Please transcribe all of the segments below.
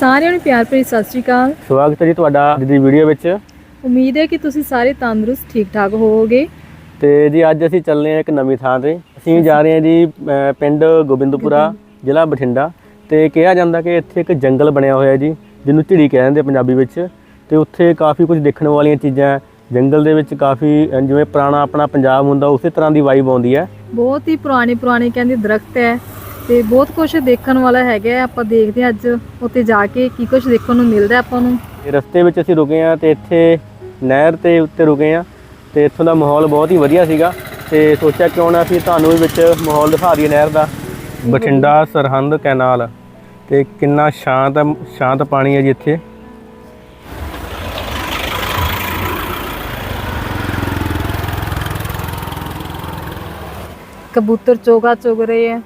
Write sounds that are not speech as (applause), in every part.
ਸਾਰਿਆਂ ਨੂੰ ਪਿਆਰ ਭਰੀ ਸਤਿ ਸ਼੍ਰੀ ਅਕਾਲ। ਸਵਾਗਤ ਹੈ ਜੀ ਤੁਹਾਡਾ ਅੱਜ ਦੀ ਵੀਡੀਓ ਵਿੱਚ। ਉਮੀਦ ਹੈ ਕਿ ਤੁਸੀਂ ਸਾਰੇ ਤੰਦਰੁਸਤ ਠੀਕ ਠਾਕ ਹੋਵੋਗੇ। ਤੇ ਜੀ ਅੱਜ ਅਸੀਂ ਚੱਲਨੇ ਆ ਇੱਕ ਨਵੀਂ ਥਾਂ ਤੇ। ਅਸੀਂ ਜਾ ਰਹੇ ਹਾਂ ਜੀ ਅਹ ਪਿੰਡ ਗੋਬਿੰਦਪੁਰਾ ਜ਼ਿਲ੍ਹਾ ਬਠਿੰਡਾ। ਤੇ ਕਿਹਾ ਜਾਂਦਾ ਕਿ ਇੱਥੇ ਇੱਕ ਜੰਗਲ ਬਣਿਆ ਹੋਇਆ ਜੀ ਜਿਹਨੂੰ ਝਿੜੀ ਕਹਿੰਦੇ ਆ ਪੰਜਾਬੀ ਵਿੱਚ। ਤੇ ਉੱਥੇ ਕਾਫੀ ਕੁਝ ਦੇਖਣ ਵਾਲੀਆਂ ਚੀਜ਼ਾਂ ਹੈ। ਜੰਗਲ ਦੇ ਵਿੱਚ ਕਾਫੀ ਜਿਵੇਂ ਪੁਰਾਣਾ ਆਪਣਾ ਪੰਜਾਬ ਹੁੰਦਾ ਉਸੇ ਤਰ੍ਹਾਂ ਦੀ ਵਾਈਬ ਆਉਂਦੀ ਹੈ। ਬਹੁਤ ਹੀ ਪੁਰਾਣੇ ਪੁਰਾਣੇ ਕਹਿੰਦੇ ਦਰਖਤ ਹੈ। ਤੇ ਬਹੁਤ ਕੁਝ ਦੇਖਣ ਵਾਲਾ ਹੈਗਾ। ਆਪਾਂ ਦੇਖਦੇ ਹਾਂ ਅੱਜ ਉੱਥੇ ਜਾ ਕੇ ਕੀ ਕੁਝ ਦੇਖਣ ਨੂੰ ਮਿਲਦਾ ਆਪਾਂ ਨੂੰ। ਰਸਤੇ ਵਿੱਚ ਅਸੀਂ ਰੁਕੇ ਆ ਤੇ ਇੱਥੇ ਨਹਿਰ ਤੇ ਉੱਤੇ ਰੁਕੇ ਆ ਤੇ ਇੱਥੋਂ ਦਾ ਮਾਹੌਲ ਬਹੁਤ ਹੀ ਵਧੀਆ ਸੀਗਾ ਤੇ ਸੋਚਿਆ ਕਿਉਂ ਨਾ ਅਸੀਂ ਤੁਹਾਨੂੰ ਵੀ ਵਿੱਚ ਮਾਹੌਲ ਦਿਖਾ ਦਈਏ ਨਹਿਰ ਦਾ। ਬਠਿੰਡਾ ਸਰਹੰਦ ਕੈਨਾਲ ਤੇ ਕਿੰਨਾ ਸ਼ਾਂਤ ਸ਼ਾਂਤ ਪਾਣੀ ਹੈ ਜੀ ਇੱਥੇ। ਕਬੂਤਰ ਚੋਗਾ ਚੁਗ ਰਹੇ ਹੈ।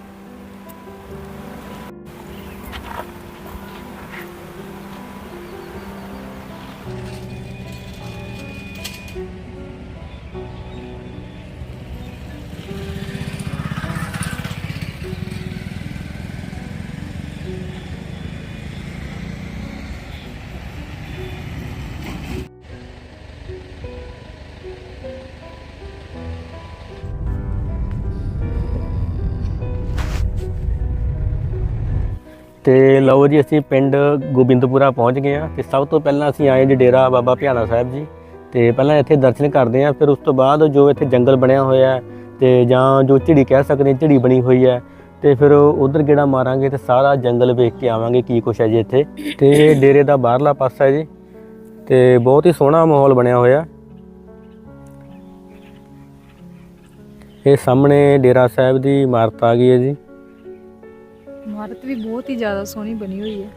ਤੇ ਲਓ ਜੀ, ਅਸੀਂ ਪਿੰਡ ਗੋਬਿੰਦਪੁਰਾ ਪਹੁੰਚ ਗਏ ਆ ਤੇ ਸਭ ਤੋਂ ਪਹਿਲਾਂ ਅਸੀਂ ਆਏ ਜੀ ਡੇਰਾ ਬਾਬਾ ਭਿਆਨਾ ਸਾਹਿਬ ਜੀ। ਤੇ ਪਹਿਲਾਂ ਇੱਥੇ ਦਰਸ਼ਨ ਕਰਦੇ ਆ ਫਿਰ ਉਸ ਤੋਂ ਬਾਅਦ ਜੋ ਇੱਥੇ ਜੰਗਲ ਬਣਿਆ ਹੋਇਆ ਹੈ ਤੇ ਜਾਂ ਜੋ ਝਿੜੀ ਕਹਿ ਸਕਦੇ ਝਿੜੀ ਬਣੀ ਹੋਈ ਹੈ, ਤੇ ਫਿਰ ਉਧਰ ਗੇੜਾ ਮਾਰਾਂਗੇ ਤੇ ਸਾਰਾ ਜੰਗਲ ਵੇਖ ਕੇ ਆਵਾਂਗੇ ਕੀ ਕੁਛ ਹੈ ਜੀ ਇੱਥੇ। ਤੇ ਇਹ ਡੇਰੇ ਦਾ ਬਾਹਰਲਾ ਪਾਸਾ ਹੈ ਜੀ, ਤੇ ਬਹੁਤ ਹੀ ਸੋਹਣਾ ਮਾਹੌਲ ਬਣਿਆ ਹੋਇਆ। ਇਹ ਸਾਹਮਣੇ ਡੇਰਾ ਸਾਹਿਬ ਦੀ ਇਮਾਰਤ ਆ ਗਈ ਹੈ ਜੀ। ਇਮਾਰਤ ਵੀ ਬਹੁਤ ਹੀ ਜ਼ਿਆਦਾ ਸੋਹਣੀ ਬਣੀ ਹੋਈ ਹੈ।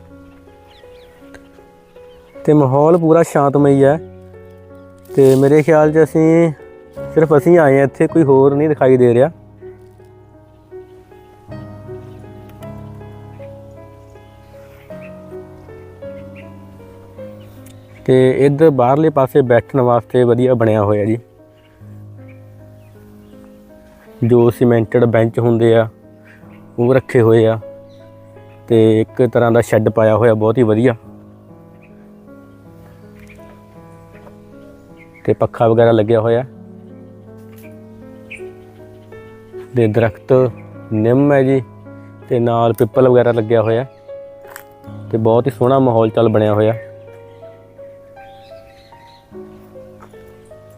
ਤੇ ਮਾਹੌਲ ਪੂਰਾ ਸ਼ਾਂਤਮਈ ਹੈ। ਤੇ ਮੇਰੇ ਖਿਆਲ 'ਚ ਅਸੀਂ ਸਿਰਫ ਅਸੀਂ ਆਏ ਹਾਂ, ਇੱਥੇ ਕੋਈ ਹੋਰ ਨਹੀਂ ਦਿਖਾਈ ਦੇ ਰਿਹਾ। ਤੇ ਇੱਧਰ ਬਾਹਰਲੇ ਪਾਸੇ ਬੈਠਣ ਵਾਸਤੇ ਵਧੀਆ ਬਣਿਆ ਹੋਇਆ ਜੀ। ਜੋ ਸੀਮੈਂਟਡ ਬੈਂਚ ਹੁੰਦੇ ਆ, ਉਹ ਰੱਖੇ ਹੋਏ ਆ। ਤੇ ਇੱਕ ਤਰ੍ਹਾਂ ਦਾ ਸ਼ੈੱਡ ਪਾਇਆ ਹੋਇਆ, ਬਹੁਤ ਹੀ ਵਧੀਆ। ਤੇ ਪੱਖਾ ਵਗੈਰਾ ਲੱਗਿਆ ਹੋਇਆ। ਦੇ ਦਰਖਤ ਨਿੰਮ ਹੈ ਜੀ, ਤੇ ਨਾਲ ਪਿੱਪਲ ਵਗੈਰਾ ਲੱਗਿਆ ਹੋਇਆ। ਤੇ ਬਹੁਤ ਹੀ ਸੋਹਣਾ ਮਾਹੌਲ ਚੱਲ ਬਣਿਆ ਹੋਇਆ।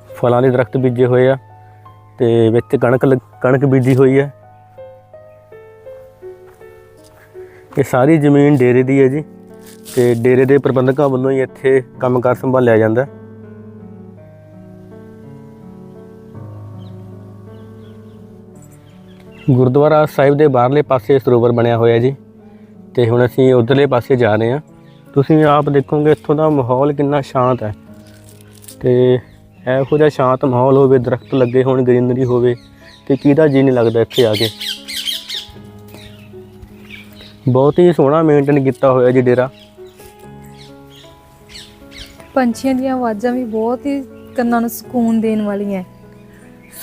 ਫਲਾਂ ਦੇ ਦਰਖਤ ਬੀਜੇ ਹੋਏ ਆ, ਤੇ ਵਿੱਚ ਕਣਕ ਲੱਗ- ਕਣਕ ਬੀਜੀ ਹੋਈ ਹੈ। ਇਹ ਸਾਰੀ ਜ਼ਮੀਨ ਡੇਰੇ ਦੀ ਹੈ ਜੀ ਤੇ ਡੇਰੇ ਦੇ ਪ੍ਰਬੰਧਕਾਂ ਵੱਲੋਂ ਹੀ ਇੱਥੇ ਕੰਮਕਾਰ ਸੰਭਾਲਿਆ ਜਾਂਦਾ ਹੈ। ਗੁਰਦੁਆਰਾ ਸਾਹਿਬ ਦੇ ਬਾਹਰਲੇ ਪਾਸੇ ਸਰੋਵਰ ਬਣਿਆ ਹੋਇਆ ਜੀ ਤੇ ਹੁਣ ਅਸੀਂ ਉਧਰਲੇ ਪਾਸੇ ਜਾ ਰਹੇ ਹਾਂ ਤੁਸੀਂ ਆਪ ਦੇਖੋਗੇ ਇੱਥੋਂ ਦਾ ਮਾਹੌਲ ਕਿੰਨਾ ਸ਼ਾਂਤ ਹੈ ਤੇ ਇਹੋ ਜਿਹਾ ਸ਼ਾਂਤ ਮਾਹੌਲ ਹੋਵੇ ਦਰਖਤ ਲੱਗੇ ਹੋਣ, ਗ੍ਰੀਨਰੀ ਹੋਵੇ ਤੇ ਕਿਹਦਾ ਜੀ ਨਹੀਂ ਲੱਗਦਾ ਇੱਥੇ ਆ ਕੇ ਬਹੁਤ ਹੀ ਸੋਹਣਾ ਮੇਨਟੇਨ ਕੀਤਾ ਹੋਇਆ ਜੀ ਡੇਰਾ। ਪੰਛੀਆਂ ਦੀਆਂ ਆਵਾਜ਼ਾਂ ਵੀ ਬਹੁਤ ਹੀ ਕੰਨਾਂ ਨੂੰ ਸਕੂਨ ਦੇਣ ਵਾਲੀਆਂ।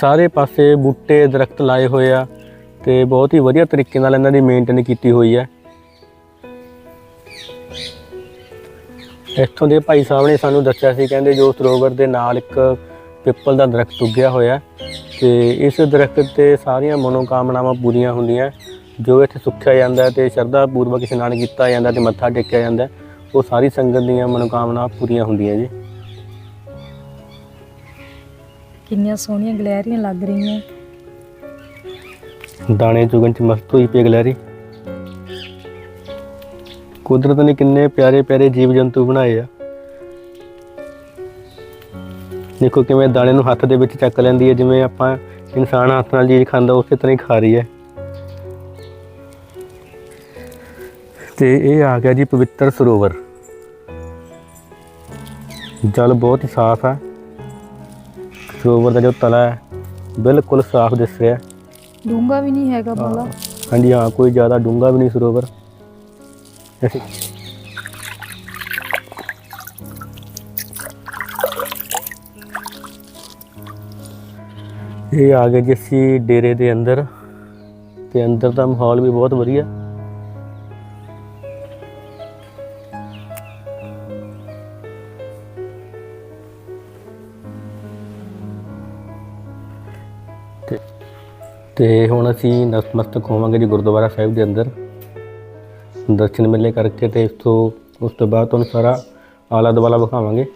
ਸਾਰੇ ਪਾਸੇ ਬੂਟੇ ਦਰਖਤ ਲਾਏ ਹੋਏ ਆ ਤੇ ਬਹੁਤ ਹੀ ਵਧੀਆ ਤਰੀਕੇ ਨਾਲ ਇਹਨਾਂ ਦੀ ਮੇਨਟੇਨ ਕੀਤੀ ਹੋਈ ਹੈ ਇੱਥੋਂ ਦੇ ਭਾਈ ਸਾਹਿਬ ਨੇ ਸਾਨੂੰ ਦੱਸਿਆ ਸੀ ਕਹਿੰਦੇ ਜੋ ਸਰੋਵਰ ਦੇ ਨਾਲ ਇੱਕ ਪਿੱਪਲ ਦਾ ਦਰਖਤ ਉੱਗਿਆ ਹੋਇਆ ਤੇ ਇਸ ਦਰਖਤ ਤੇ ਸਾਰੀਆਂ ਮਨੋਕਾਮਨਾਵਾਂ ਪੂਰੀਆਂ ਹੁੰਦੀਆਂ। ਜੋ ਇੱਥੇ ਸੁੱਖਿਆ ਜਾਂਦਾ ਤੇ ਸ਼ਰਧਾ ਪੂਰਵਕ ਇਸ਼ਨਾਨ ਕੀਤਾ ਜਾਂਦਾ ਤੇ ਮੱਥਾ ਟੇਕਿਆ ਜਾਂਦਾ ਉਹ ਸਾਰੀ ਸੰਗਤ ਦੀਆਂ ਮਨੋਕਾਮਨਾਵਾਂ ਪੂਰੀਆਂ ਹੁੰਦੀਆਂ ਜੀ। ਕਿੰਨੀਆਂ ਸੋਹਣੀਆਂ ਗਲੈਰੀਆਂ ਲੱਗ ਰਹੀਆਂ। ਦਾਣੇ ਚੁਗਣ ਚ ਮਸਤ ਹੋਈ ਪਈ ਗਲੈਰੀ। ਕੁਦਰਤ ਨੇ ਕਿੰਨੇ ਪਿਆਰੇ ਪਿਆਰੇ ਜੀਵ ਜੰਤੂ ਬਣਾਏ ਆ। ਦੇਖੋ ਕਿਵੇਂ ਦਾਣੇ ਨੂੰ ਹੱਥ ਦੇ ਵਿੱਚ ਚੱਕ ਲੈਂਦੀ ਹੈ ਜਿਵੇਂ ਆਪਾਂ ਇਨਸਾਨ ਹੱਥ ਨਾਲ ਚੀਜ਼ ਖਾਂਦਾ ਉਸੇ ਤਰ੍ਹਾਂ ਹੀ ਖਾ ਰਹੀ ਹੈ। ਤੇ ਇਹ ਆ ਗਿਆ ਜੀ ਪਵਿੱਤਰ ਸਰੋਵਰ। ਜਲ ਬਹੁਤ ਹੀ ਸਾਫ਼ ਹੈ। ਸਰੋਵਰ ਦਾ ਜੋ ਤਲਾ ਹੈ ਬਿਲਕੁਲ ਸਾਫ਼ ਦਿਸ ਰਿਹਾ ਡੂੰਗਾ ਵੀ ਨਹੀਂ ਹੈਗਾ ਬਾਲਾ। ਹਾਂਜੀ ਹਾਂ ਕੋਈ ਜ਼ਿਆਦਾ ਡੂੰਘਾ ਵੀ ਨਹੀਂ ਸਰੋਵਰ। ਇਹ ਆ ਗਏ ਜੀ ਅਸੀਂ ਡੇਰੇ ਦੇ ਅੰਦਰ। ਤੇ ਅੰਦਰ ਦਾ ਮਾਹੌਲ ਵੀ ਬਹੁਤ ਵਧੀਆ। ਤੇ ਹੁਣ ਅਸੀਂ ਨਤਮਸਤਕ ਹੋਵਾਂਗੇ ਜੀ ਗੁਰਦੁਆਰਾ ਸਾਹਿਬ ਦੇ ਅੰਦਰ। ਦਰਸ਼ਨ ਮੇਲੇ ਕਰਕੇ ਤੇ ਇਸ ਤੋਂ ਉਸ ਤੋਂ ਬਾਅਦ ਤੁਹਾਨੂੰ ਸਾਰਾ ਆਲਾ ਦੁਆਲਾ ਵਿਖਾਵਾਂਗੇ।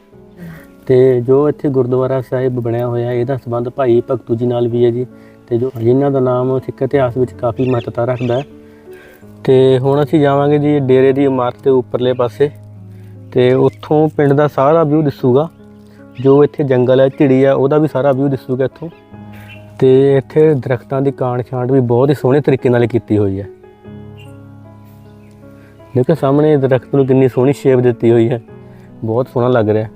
ਤੇ ਜੋ ਇੱਥੇ ਗੁਰਦੁਆਰਾ ਸਾਹਿਬ ਬਣਿਆ ਹੋਇਆ, ਇਹਦਾ ਸੰਬੰਧ ਭਾਈ ਭਗਤੂ ਜੀ ਨਾਲ ਵੀ ਹੈ ਜੀ। ਤੇ ਜੋ ਜਿਨ੍ਹਾਂ ਦਾ ਨਾਮ ਸਿੱਖ ਇਤਿਹਾਸ ਵਿੱਚ ਕਾਫੀ ਮਹੱਤਤਾ ਰੱਖਦਾ ਹੈ। ਤੇ ਹੁਣ ਅਸੀਂ ਜਾਵਾਂਗੇ ਜੀ ਡੇਰੇ ਦੀ ਇਮਾਰਤ ਦੇ ਉੱਪਰਲੇ ਪਾਸੇ। ਤੇ ਉੱਥੋਂ ਪਿੰਡ ਦਾ ਸਾਰਾ ਵਿਊ ਦਿਸੂਗਾ। ਜੋ ਇੱਥੇ ਜੰਗਲ ਹੈ, ਝਿੜੀ ਹੈ, ਉਹਦਾ ਵੀ ਸਾਰਾ ਵਿਊ ਦਿਸੂਗਾ ਇੱਥੋਂ। ਤੇ ਇੱਥੇ ਦਰਖਤਾਂ ਦੀ ਕਾਣ ਛਾਂਟ ਵੀ ਬਹੁਤ ਹੀ ਸੋਹਣੇ ਤਰੀਕੇ ਨਾਲ ਕੀਤੀ ਹੋਈ ਹੈ। ਦੇਖੋ ਸਾਹਮਣੇ ਦਰਖਤ ਨੂੰ ਕਿੰਨੀ ਸੋਹਣੀ ਸ਼ੇਪ ਦਿੱਤੀ ਹੋਈ ਹੈ। ਬਹੁਤ ਸੋਹਣਾ ਲੱਗ ਰਿਹਾ ਹੈ।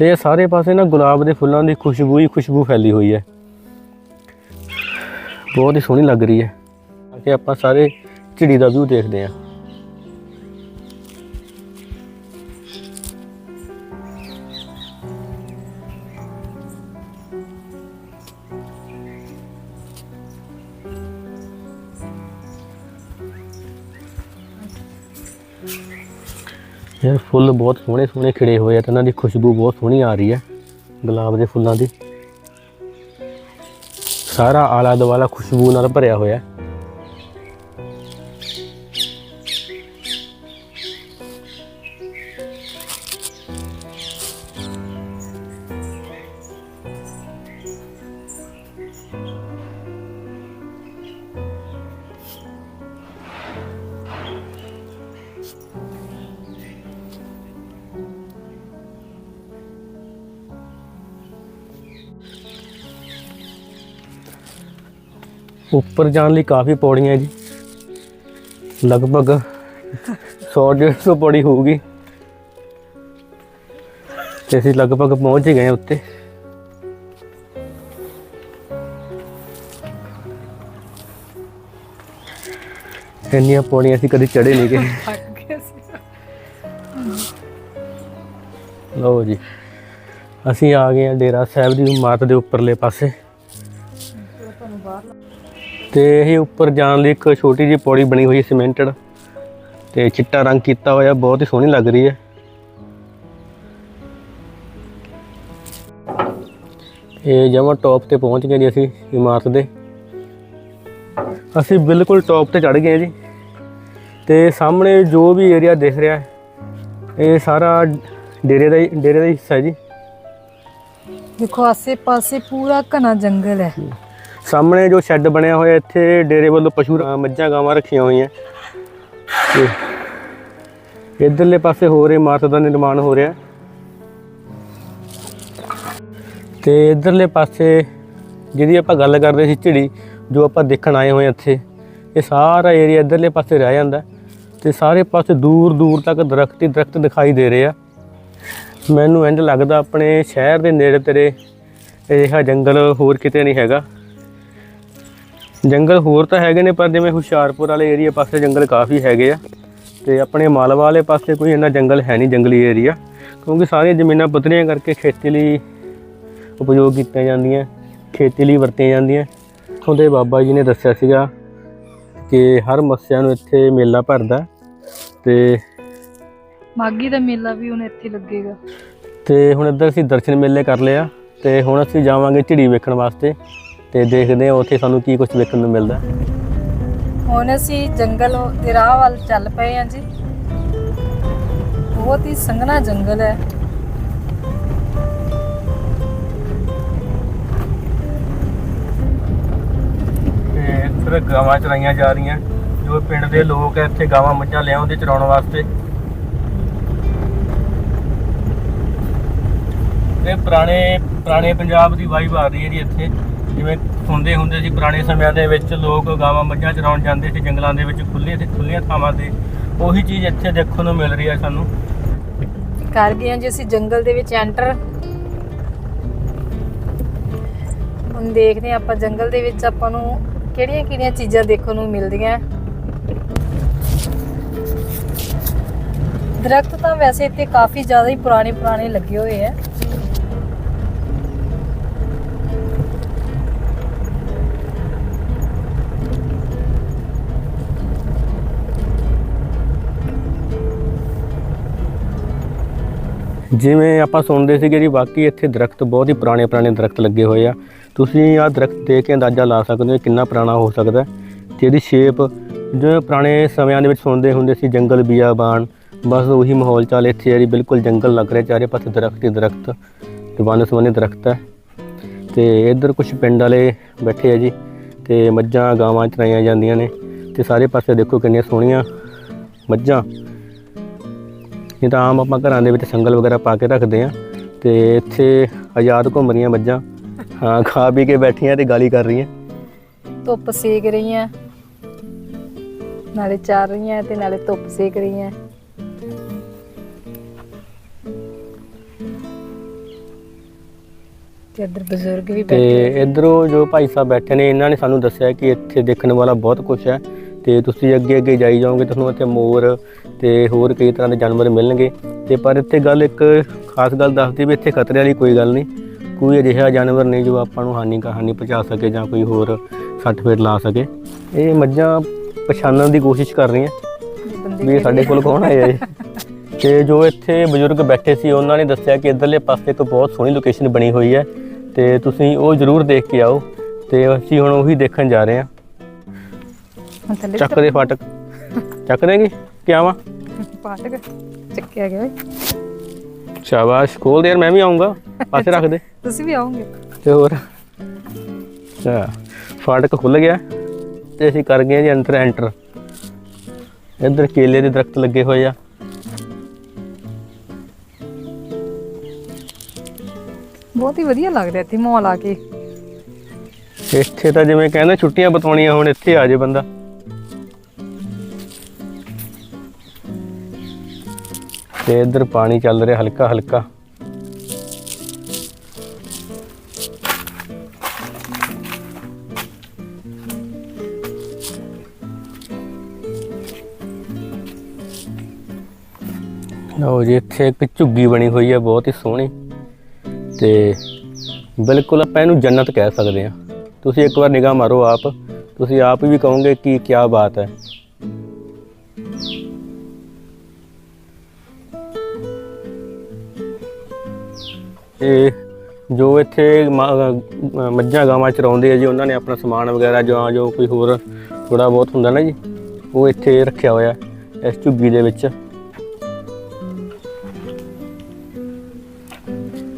ਇਹ ਸਾਰੇ ਪਾਸੇ ਨਾ ਗੁਲਾਬ ਦੇ ਫੁੱਲਾਂ ਦੀ ਖੁਸ਼ਬੂ ਹੀ ਖੁਸ਼ਬੂ ਫੈਲੀ ਹੋਈ ਹੈ। ਬਹੁਤ ਹੀ ਸੋਹਣੀ ਲੱਗ ਰਹੀ ਹੈ। ਕਿ ਆਪਾਂ ਸਾਰੇ ਝਿੜੀ ਦਾ ਵਿਊ ਦੇਖਦੇ ਹਾਂ। ਇਹ ਫੁੱਲ ਬਹੁਤ ਸੋਹਣੇ ਸੋਹਣੇ ਖਿੜੇ ਹੋਏ ਆ ਤੇ ਇਹਨਾਂ ਦੀ ਖੁਸ਼ਬੂ ਬਹੁਤ ਸੋਹਣੀ ਆ ਰਹੀ ਹੈ, ਗੁਲਾਬ ਦੇ ਫੁੱਲਾਂ ਦੀ। ਸਾਰਾ ਆਲਾ ਦੁਆਲਾ ਖੁਸ਼ਬੂ ਨਾਲ ਭਰਿਆ ਹੋਇਆ। ਹੈ ਉੱਪਰ ਜਾਣ ਲਈ ਕਾਫੀ ਪੌੜੀਆਂ ਜੀ। ਲਗਭਗ 100 150 ਪੌੜੀ ਹੋਊਗੀ। ਤੇ ਅਸੀਂ ਲਗਭਗ ਪਹੁੰਚ ਹੀ ਗਏ ਹਾਂ ਉੱਤੇ। ਇੰਨੀਆਂ ਪੌੜੀਆਂ ਅਸੀਂ ਕਦੇ ਚੜੇ ਨਹੀਂ ਗਏ। ਲਓ ਜੀ, ਅਸੀਂ ਆ ਗਏ ਹਾਂ ਡੇਰਾ ਸਾਹਿਬ ਦੀ ਇਮਾਰਤ ਦੇ ਉੱਪਰਲੇ ਪਾਸੇ। ਤੇ ਇਹ ਉੱਪਰ ਜਾਣ ਲਈ ਇੱਕ ਛੋਟੀ ਜਿਹੀ ਪੌੜੀ ਬਣੀ ਹੋਈ ਹੈ ਸੀਮੈਂਟਡ ਤੇ ਚਿੱਟਾ ਰੰਗ ਕੀਤਾ ਹੋਇਆ, ਬਹੁਤ ਹੀ ਸੋਹਣੀ ਲੱਗ ਰਹੀ ਹੈ। ਇਹ ਜਮਾ ਟੌਪ ਤੇ ਪਹੁੰਚ ਗਏ ਜੀ ਅਸੀਂ ਇਮਾਰਤ ਦੇ। ਅਸੀਂ ਬਿਲਕੁਲ ਟੌਪ ਤੇ ਚੜ ਗਏ ਜੀ ਤੇ ਸਾਹਮਣੇ ਜੋ ਵੀ ਏਰੀਆ ਦਿਖ ਰਿਹਾ ਹੈ, ਇਹ ਸਾਰਾ ਡੇਰੇ ਦਾ ਹੀ, ਡੇਰੇ ਦਾ ਹੀ ਹਿੱਸਾ ਹੈ ਜੀ। ਦੇਖੋ ਆਸੇ ਪਾਸੇ ਪੂਰਾ ਘਣਾ ਜੰਗਲ ਹੈ। ਸਾਹਮਣੇ ਜੋ ਸ਼ੈੱਡ ਬਣਿਆ ਹੋਇਆ, ਇੱਥੇ ਡੇਰੇ ਵੱਲੋਂ ਪਸ਼ੂ ਮੱਝਾਂ, ਗਾਵਾਂ ਰੱਖੀਆਂ ਹੋਈਆਂ। ਤੇ ਇਧਰਲੇ ਪਾਸੇ ਹੋਰ ਇਮਾਰਤ ਦਾ ਨਿਰਮਾਣ ਹੋ ਰਿਹਾ। ਤੇ ਇਧਰਲੇ ਪਾਸੇ ਜਿਹਦੀ ਆਪਾਂ ਗੱਲ ਕਰਦੇ ਸੀ, ਝਿੜੀ, ਜੋ ਆਪਾਂ ਦੇਖਣ ਆਏ ਹੋਏ ਇੱਥੇ, ਇਹ ਸਾਰਾ ਏਰੀਆ ਇਧਰਲੇ ਪਾਸੇ ਰਹਿ ਜਾਂਦਾ। ਤੇ ਸਾਰੇ ਪਾਸੇ ਦੂਰ ਦੂਰ ਤੱਕ ਦਰਖਤ ਹੀ ਦਰਖਤ ਦਿਖਾਈ ਦੇ ਰਹੇ ਆ। ਮੈਨੂੰ ਇੰਝ ਲੱਗਦਾ ਆਪਣੇ ਸ਼ਹਿਰ ਦੇ ਨੇੜੇ ਤੇਰੇ ਅਜਿਹਾ ਜੰਗਲ ਹੋਰ ਕਿਤੇ ਨਹੀਂ ਹੈਗਾ। ਜੰਗਲ ਹੋਰ ਤਾਂ ਹੈਗੇ ਨੇ ਪਰ ਜਿਵੇਂ ਹੁਸ਼ਿਆਰਪੁਰ ਵਾਲੇ ਏਰੀਆ ਪਾਸੇ ਜੰਗਲ ਕਾਫੀ ਹੈਗੇ ਆ। ਤੇ ਆਪਣੇ ਮਾਲਵਾ ਵਾਲੇ ਪਾਸੇ ਕੋਈ ਇੰਨਾ ਜੰਗਲ ਹੈ ਨਹੀਂ ਜੰਗਲੀ ਏਰੀਆ ਕਿਉਂਕਿ ਸਾਰੀਆਂ ਜ਼ਮੀਨਾਂ ਪੱਧਰੀਆਂ ਕਰਕੇ ਖੇਤੀ ਲਈ ਉਪਯੋਗ ਕੀਤੀਆਂ ਜਾਂਦੀਆਂ ਖੇਤੀ ਲਈ ਵਰਤੀਆਂ ਜਾਂਦੀਆਂ। ਇੱਥੋਂ ਦੇ ਬਾਬਾ ਜੀ ਨੇ ਦੱਸਿਆ ਸੀਗਾ ਕਿ ਹਰ ਮੱਸਿਆ ਨੂੰ ਇੱਥੇ ਮੇਲਾ ਭਰਦਾ ਤੇ ਮਾਗੀ ਦਾ ਮੇਲਾ ਵੀ ਹੁਣ ਇੱਥੇ ਲੱਗੇਗਾ। ਤੇ ਹੁਣ ਇੱਧਰ ਅਸੀਂ ਦਰਸ਼ਨ ਮੇਲੇ ਕਰ ਲਿਆ ਤੇ ਹੁਣ ਅਸੀਂ ਜਾਵਾਂਗੇ ਝਿੜੀ ਵੇਖਣ ਵਾਸਤੇ। ਤੇ ਦੇਖਦੇ ਹਾਂ ਉੱਥੇ ਸਾਨੂੰ ਕੀ ਕੁਝ ਵੇਖਣ ਨੂੰ ਮਿਲਦਾ। ਹੁਣ ਅਸੀਂ ਜੰਗਲ ਦੇ ਰਾਹ ਵੱਲ ਚੱਲ ਪਏ ਹਾਂ ਜੀ। ਬਹੁਤ ਹੀ ਸੰਘਣਾ ਜੰਗਲ ਹੈ। ਤੇ ਇੱਧਰ ਗਾਵਾਂ ਚਰਾਈਆਂ ਜਾ ਰਹੀਆਂ। ਜੋ ਪਿੰਡ ਦੇ ਲੋਕ ਹੈ ਇੱਥੇ ਗਾਵਾਂ ਮੱਝਾਂ ਲਿਆਉਂਦੇ ਚਰਾਉਣ ਵਾਸਤੇ। ਇਹ ਪੁਰਾਣੇ ਪੁਰਾਣੇ ਪੰਜਾਬ ਦੀ ਵਾਈਬ ਆ ਰਹੀ ਹੈ ਜੀ ਇੱਥੇ। ਜਿਵੇਂ ਹੁੰਦੇ ਹੁੰਦੇ ਸੀ, ਪੁਰਾਣੇ ਸਮਿਆਂ ਦੇ ਵਿੱਚ ਲੋਕ ਗਾਵਾਂ ਮੱਝਾਂ ਚਰਾਉਣ ਜਾਂਦੇ ਸੀ, ਜੰਗਲਾਂ ਦੇ ਵਿੱਚ ਖੁੱਲੇ ਤੇ ਖੁੱਲੀਆਂ ਥਾਵਾਂ ਤੇ। ਉਹੀ ਚੀਜ਼ ਇੱਥੇ ਦੇਖਣ ਨੂੰ ਮਿਲ ਰਹੀ ਹੈ ਸਾਨੂੰ। ਕਰ ਗਏ ਹਾਂ ਜੀ ਅਸੀਂ ਜੰਗਲ ਦੇ ਵਿੱਚ ਐਂਟਰ। ਹੁਣ ਦੇਖਦੇ ਆਪਾਂ ਜੰਗਲ ਦੇ ਵਿੱਚ ਆਪਾਂ ਨੂੰ ਕਿਹੜੀਆਂ ਕਿਹੜੀਆਂ ਚੀਜ਼ਾਂ ਦੇਖਣ ਨੂੰ ਮਿਲਦੀਆਂ। ਦਰਖਤ ਤਾਂ ਵੈਸੇ ਇੱਥੇ ਕਾਫੀ ਜ਼ਿਆਦਾ ਹੀ ਪੁਰਾਣੇ ਪੁਰਾਣੇ ਲੱਗੇ ਹੋਏ ਆ ਜਿਵੇਂ ਆਪਾਂ ਸੁਣਦੇ ਸੀਗੇ ਜੀ ਬਾਕੀ ਇੱਥੇ ਦਰਖਤ ਬਹੁਤ ਹੀ ਪੁਰਾਣੇ ਪੁਰਾਣੇ ਦਰਖਤ ਲੱਗੇ ਹੋਏ ਆ। ਤੁਸੀਂ ਆਹ ਦਰਖਤ ਦੇਖ ਕੇ ਅੰਦਾਜ਼ਾ ਲਾ ਸਕਦੇ ਹੋ ਕਿੰਨਾ ਪੁਰਾਣਾ ਹੋ ਸਕਦਾ ਹੈ। ਤੇ ਇਹਦੀ ਸ਼ੇਪ ਜਿਵੇਂ ਪੁਰਾਣੇ ਸਮਿਆਂ ਦੇ ਵਿੱਚ ਸੁਣਦੇ ਹੁੰਦੇ ਸੀ, ਜੰਗਲ ਬਿਆਬਾਨ, ਬਸ ਉਹੀ ਮਾਹੌਲ ਚੱਲ ਇੱਥੇ ਹੈ ਜੀ, ਬਿਲਕੁਲ ਜੰਗਲ ਲੱਗ ਰਿਹਾ ਚਾਰੇ ਪਾਸੇ ਦਰਖਤ ਹੀ ਦਰਖਤ, ਤੇ ਵੰਨ ਸੁਵੰਨੇ ਦਰਖਤ ਹੈ। ਤੇ ਇੱਧਰ ਕੁਝ ਪਿੰਡ ਵਾਲੇ ਬੈਠੇ ਆ ਜੀ, ਤੇ ਮੱਝਾਂ ਗਾਵਾਂ ਚਰਾਈਆਂ ਜਾਂਦੀਆਂ ਨੇ, ਤੇ ਸਾਰੇ ਪਾਸੇ ਦੇਖੋ ਕਿੰਨੀਆਂ ਸੋਹਣੀਆਂ ਮੱਝਾਂ। ਇਹ ਤਾਂ ਆਮ ਆਪਾਂ ਘਰਾਂ ਦੇ ਵਿੱਚ ਸੰਗਲ ਵਗੈਰਾ ਪਾ ਕੇ ਰੱਖਦੇ ਆ ਤੇ ਇੱਥੇ ਆਜ਼ਾਦ ਘੁੰਮ ਰਹੀਆਂ ਮੱਝਾਂ। ਹਾਂ ਖਾ ਪੀ ਕੇ ਬੈਠੀਆਂ ਤੇ ਗਾਲੀ ਕਰ ਰਹੀਆਂ। ਧੁੱਪ ਸੇਕ ਰਹੀਆਂ। ਨਾਲੇ ਚਾਰ ਰਹੀਆਂ ਤੇ ਨਾਲੇ ਧੁੱਪ ਸੇਕ ਰਹੀਆਂ। ਤੇ ਇੱਧਰ ਬਜ਼ੁਰਗ ਵੀ ਤੇ ਬੈਠੇ ਇਧਰੋਂ ਜੋ ਭਾਈ ਸਾਹਿਬ ਬੈਠੇ ਨੇ ਇਹਨਾਂ ਨੇ ਸਾਨੂੰ ਦੱਸਿਆ ਕਿ ਇੱਥੇ ਦੇਖਣ ਵਾਲਾ ਬਹੁਤ ਕੁਝ ਹੈ। ਤੇ ਤੁਸੀਂ ਅੱਗੇ ਅੱਗੇ ਜਾਈ ਜਾਓਗੇ ਤੁਹਾਨੂੰ ਇੱਥੇ ਮੋਰ ਤੇ ਹੋਰ ਕਈ ਤਰ੍ਹਾਂ ਦੇ ਜਾਨਵਰ ਮਿਲਣਗੇ। ਤੇ ਪਰ ਇੱਥੇ ਗੱਲ ਇੱਕ ਖਾਸ ਗੱਲ ਦੱਸਦੀ ਵੀ ਇੱਥੇ ਖਤਰੇ ਵਾਲੀ ਕੋਈ ਗੱਲ ਨਹੀਂ। ਕੋਈ ਅਜਿਹਾ ਜਾਨਵਰ ਨਹੀਂ ਜੋ ਆਪਾਂ ਨੂੰ ਹਾਨੀ ਹਾਨੀ ਪਹੁੰਚਾ ਸਕੇ ਜਾਂ ਕੋਈ ਹੋਰ ਸੱਟ ਫੇਟ ਲਾ ਸਕੇ। ਇਹ ਮੱਝਾਂ ਪਛਾਣਨ ਦੀ ਕੋਸ਼ਿਸ਼ ਕਰ ਰਹੀਆਂ। ਵੀ ਸਾਡੇ ਕੋਲ ਕੌਣ ਆਇਆ ਜੀ ਤੇ ਜੋ ਇੱਥੇ ਬਜ਼ੁਰਗ ਬੈਠੇ ਸੀ ਉਹਨਾਂ ਨੇ ਦੱਸਿਆ ਕਿ ਇਧਰਲੇ ਪਾਸੇ ਇੱਕ ਬਹੁਤ ਸੋਹਣੀ ਲੋਕੇਸ਼ਨ ਬਣੀ ਹੋਈ ਹੈ। ਤੇ ਤੁਸੀਂ ਉਹ ਜ਼ਰੂਰ ਦੇਖ ਕੇ ਆਓ। ਤੇ ਅਸੀਂ ਹੁਣ ਉਹੀ ਦੇਖਣ ਜਾ ਰਹੇ ਹਾਂ। ਹੁਣ ਥੱਲੇ ਚੱਕ ਦੇ ਫਾਟਕ। ਚੱਕ ਦੇਂਗੇ? ਕੀ ਆਵਾਂ ਪਾਟਕ ਚੱਕਿਆ ਗਿਆ ਓਏ। ਸ਼ਾਬਾਸ਼ ਖੋਲ ਦੇ ਯਾਰ ਮੈਂ ਵੀ ਆਉਂਗਾ ਪਾਸੇ ਰੱਖ ਦੇ। ਤੁਸੀਂ ਵੀ ਆਓਗੇ? ਤੇ ਹੋਰ? ਅੱਛਾ ਫਾਟਕ ਖੁੱਲ ਗਿਆ। ਤੇ ਅਸੀਂ ਕਰ ਗਏ ਜੀ ਅੰਦਰ ਐਂਟਰ ਇੱਧਰ ਕੇਲੇ ਦੇ ਦਰਖਤ ਲੱਗੇ ਹੋਏ ਆ। ਬਹੁਤ ਹੀ ਵਧੀਆ ਲੱਗਦਾ ਇੱਥੇ ਮਾਹੌਲ ਆ ਕੇ। ਇੱਥੇ ਤਾਂ ਜਿਵੇਂ ਕਹਿੰਦੇ ਛੁੱਟੀਆਂ ਬਤਾਉਣੀਆਂ ਹੁਣ ਇੱਥੇ ਆ ਜੇ ਬੰਦਾ। ਤੇ ਇੱਧਰ ਪਾਣੀ ਚੱਲ ਰਿਹਾ ਹਲਕਾ ਹਲਕਾ। ਲਓ ਜੀ, ਇੱਥੇ ਇੱਕ ਝੁੱਗੀ ਬਣੀ ਹੋਈ ਹੈ ਬਹੁਤ ਹੀ ਸੋਹਣੀ। ਤੇ ਬਿਲਕੁਲ ਆਪਾਂ ਇਹਨੂੰ ਜੰਨਤ ਕਹਿ ਸਕਦੇ ਹਾਂ। ਤੁਸੀਂ ਇੱਕ ਵਾਰ ਨਿਗਾਹ ਮਾਰੋ ਆਪ। ਤੁਸੀਂ ਆਪ ਵੀ ਕਹੋਗੇ ਕਿ ਕੀ ਬਾਤ ਹੈ। ਇਹ ਜੋ ਇੱਥੇ ਮ- ਮੱਝਾਂ ਗਾਵਾਂ ਚਰਾਉਂਦੇ ਆ ਜੀ, ਉਹਨਾਂ ਨੇ ਆਪਣਾ ਸਮਾਨ ਵਗੈਰਾ ਜਾਂ ਜੋ ਕੋਈ ਹੋਰ ਥੋੜਾ ਬਹੁਤ ਹੁੰਦਾ ਨਾ ਜੀ, ਉਹ ਇੱਥੇ ਰੱਖਿਆ ਹੋਇਆ ਇਸ ਝੁੱਗੀ ਦੇ ਵਿੱਚ।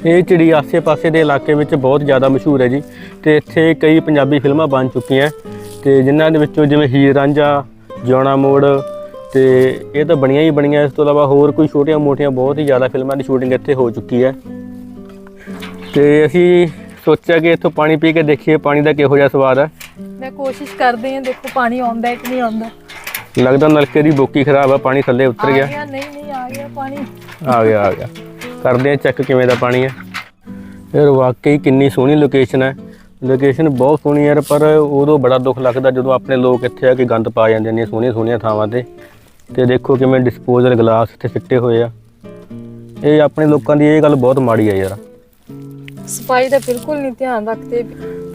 ਇਹ ਚਿੜੀ ਆਸੇ-ਪਾਸੇ ਦੇ ਇਲਾਕੇ ਵਿੱਚ ਬਹੁਤ ਜ਼ਿਆਦਾ ਮਸ਼ਹੂਰ ਹੈ ਜੀ, ਤੇ ਇੱਥੇ ਕਈ ਪੰਜਾਬੀ ਫਿਲਮਾਂ ਬਣ ਚੁੱਕੀਆਂ, ਤੇ ਜਿਨ੍ਹਾਂ ਦੇ ਵਿੱਚੋਂ ਜਿਵੇਂ ਹੀਰ ਰਾਂਝਾ ਜਿਉਣਾ ਮੋੜ, ਤੇ ਇਹ ਤਾਂ ਬਣੀਆਂ ਹੀ ਬਣੀਆਂ, ਇਸ ਤੋਂ ਇਲਾਵਾ ਹੋਰ ਕੋਈ ਛੋਟੀਆਂ-ਮੋਟੀਆਂ ਬਹੁਤ ਹੀ ਜ਼ਿਆਦਾ ਫਿਲਮਾਂ ਦੀ ਸ਼ੂਟਿੰਗ ਇੱਥੇ ਹੋ ਚੁੱਕੀ ਹੈ। ਤੇ ਅਸੀਂ ਸੋਚਿਆ ਕਿ ਇੱਥੋਂ ਪਾਣੀ ਪੀ ਕੇ ਦੇਖੀਏ ਪਾਣੀ ਦਾ ਕਿਹੋ ਜਿਹਾ ਸਵਾਦ ਹੈ ਮੈਂ ਕੋਸ਼ਿਸ਼ ਕਰਦੇ ਹਾਂ ਦੇਖੋ ਪਾਣੀ ਆਉਂਦਾ ਹੈ ਕਿ ਨਹੀਂ ਆਉਂਦਾ। ਲੱਗਦਾ ਨਲਕੇ ਦੀ ਬੋਕੀ ਖਰਾਬ ਹੈ ਪਾਣੀ ਥੱਲੇ ਉਤਰ ਆ ਗਿਆ। ਗਿਆ ਨਹੀਂ ਨਹੀਂ ਆ ਗਿਆ ਪਾਣੀ। ਆ ਗਿਆ ਆ ਗਿਆ। ਕਰਦੇ ਆ ਚੈੱਕ ਕਿਵੇਂ ਦਾ ਪਾਣੀ ਹੈ ਯਾਰ ਵਾਕਈ ਕਿੰਨੀ ਸੋਹਣੀ ਲੋਕੇਸ਼ਨ ਹੈ ਲੋਕੇਸ਼ਨ ਬਹੁਤ ਸੋਹਣੀ ਯਾਰ ਪਰ ਉਦੋਂ ਬੜਾ ਦੁੱਖ ਲੱਗਦਾ ਜਦੋਂ ਆਪਣੇ ਲੋਕ ਇੱਥੇ ਆ ਕੇ ਗੰਦ ਪਾ ਜਾਂਦੇ ਨੇ ਸੋਹਣੀਆਂ ਸੋਹਣੀਆਂ ਥਾਵਾਂ ਤੇ। ਤੇ ਦੇਖੋ ਕਿਵੇਂ ਡਿਸਪੋਜ਼ਲ ਗਲਾਸ ਇੱਥੇ ਸਿੱਟੇ ਹੋਏ ਆ। ਇਹ ਆਪਣੇ ਲੋਕਾਂ ਦੀ ਇਹ ਗੱਲ ਬਹੁਤ ਮਾੜੀ ਆ ਯਾਰ। ਸਫ਼ਾਈ ਦਾ ਬਿਲਕੁਲ ਨਹੀਂ ਧਿਆਨ ਰੱਖਦੇ।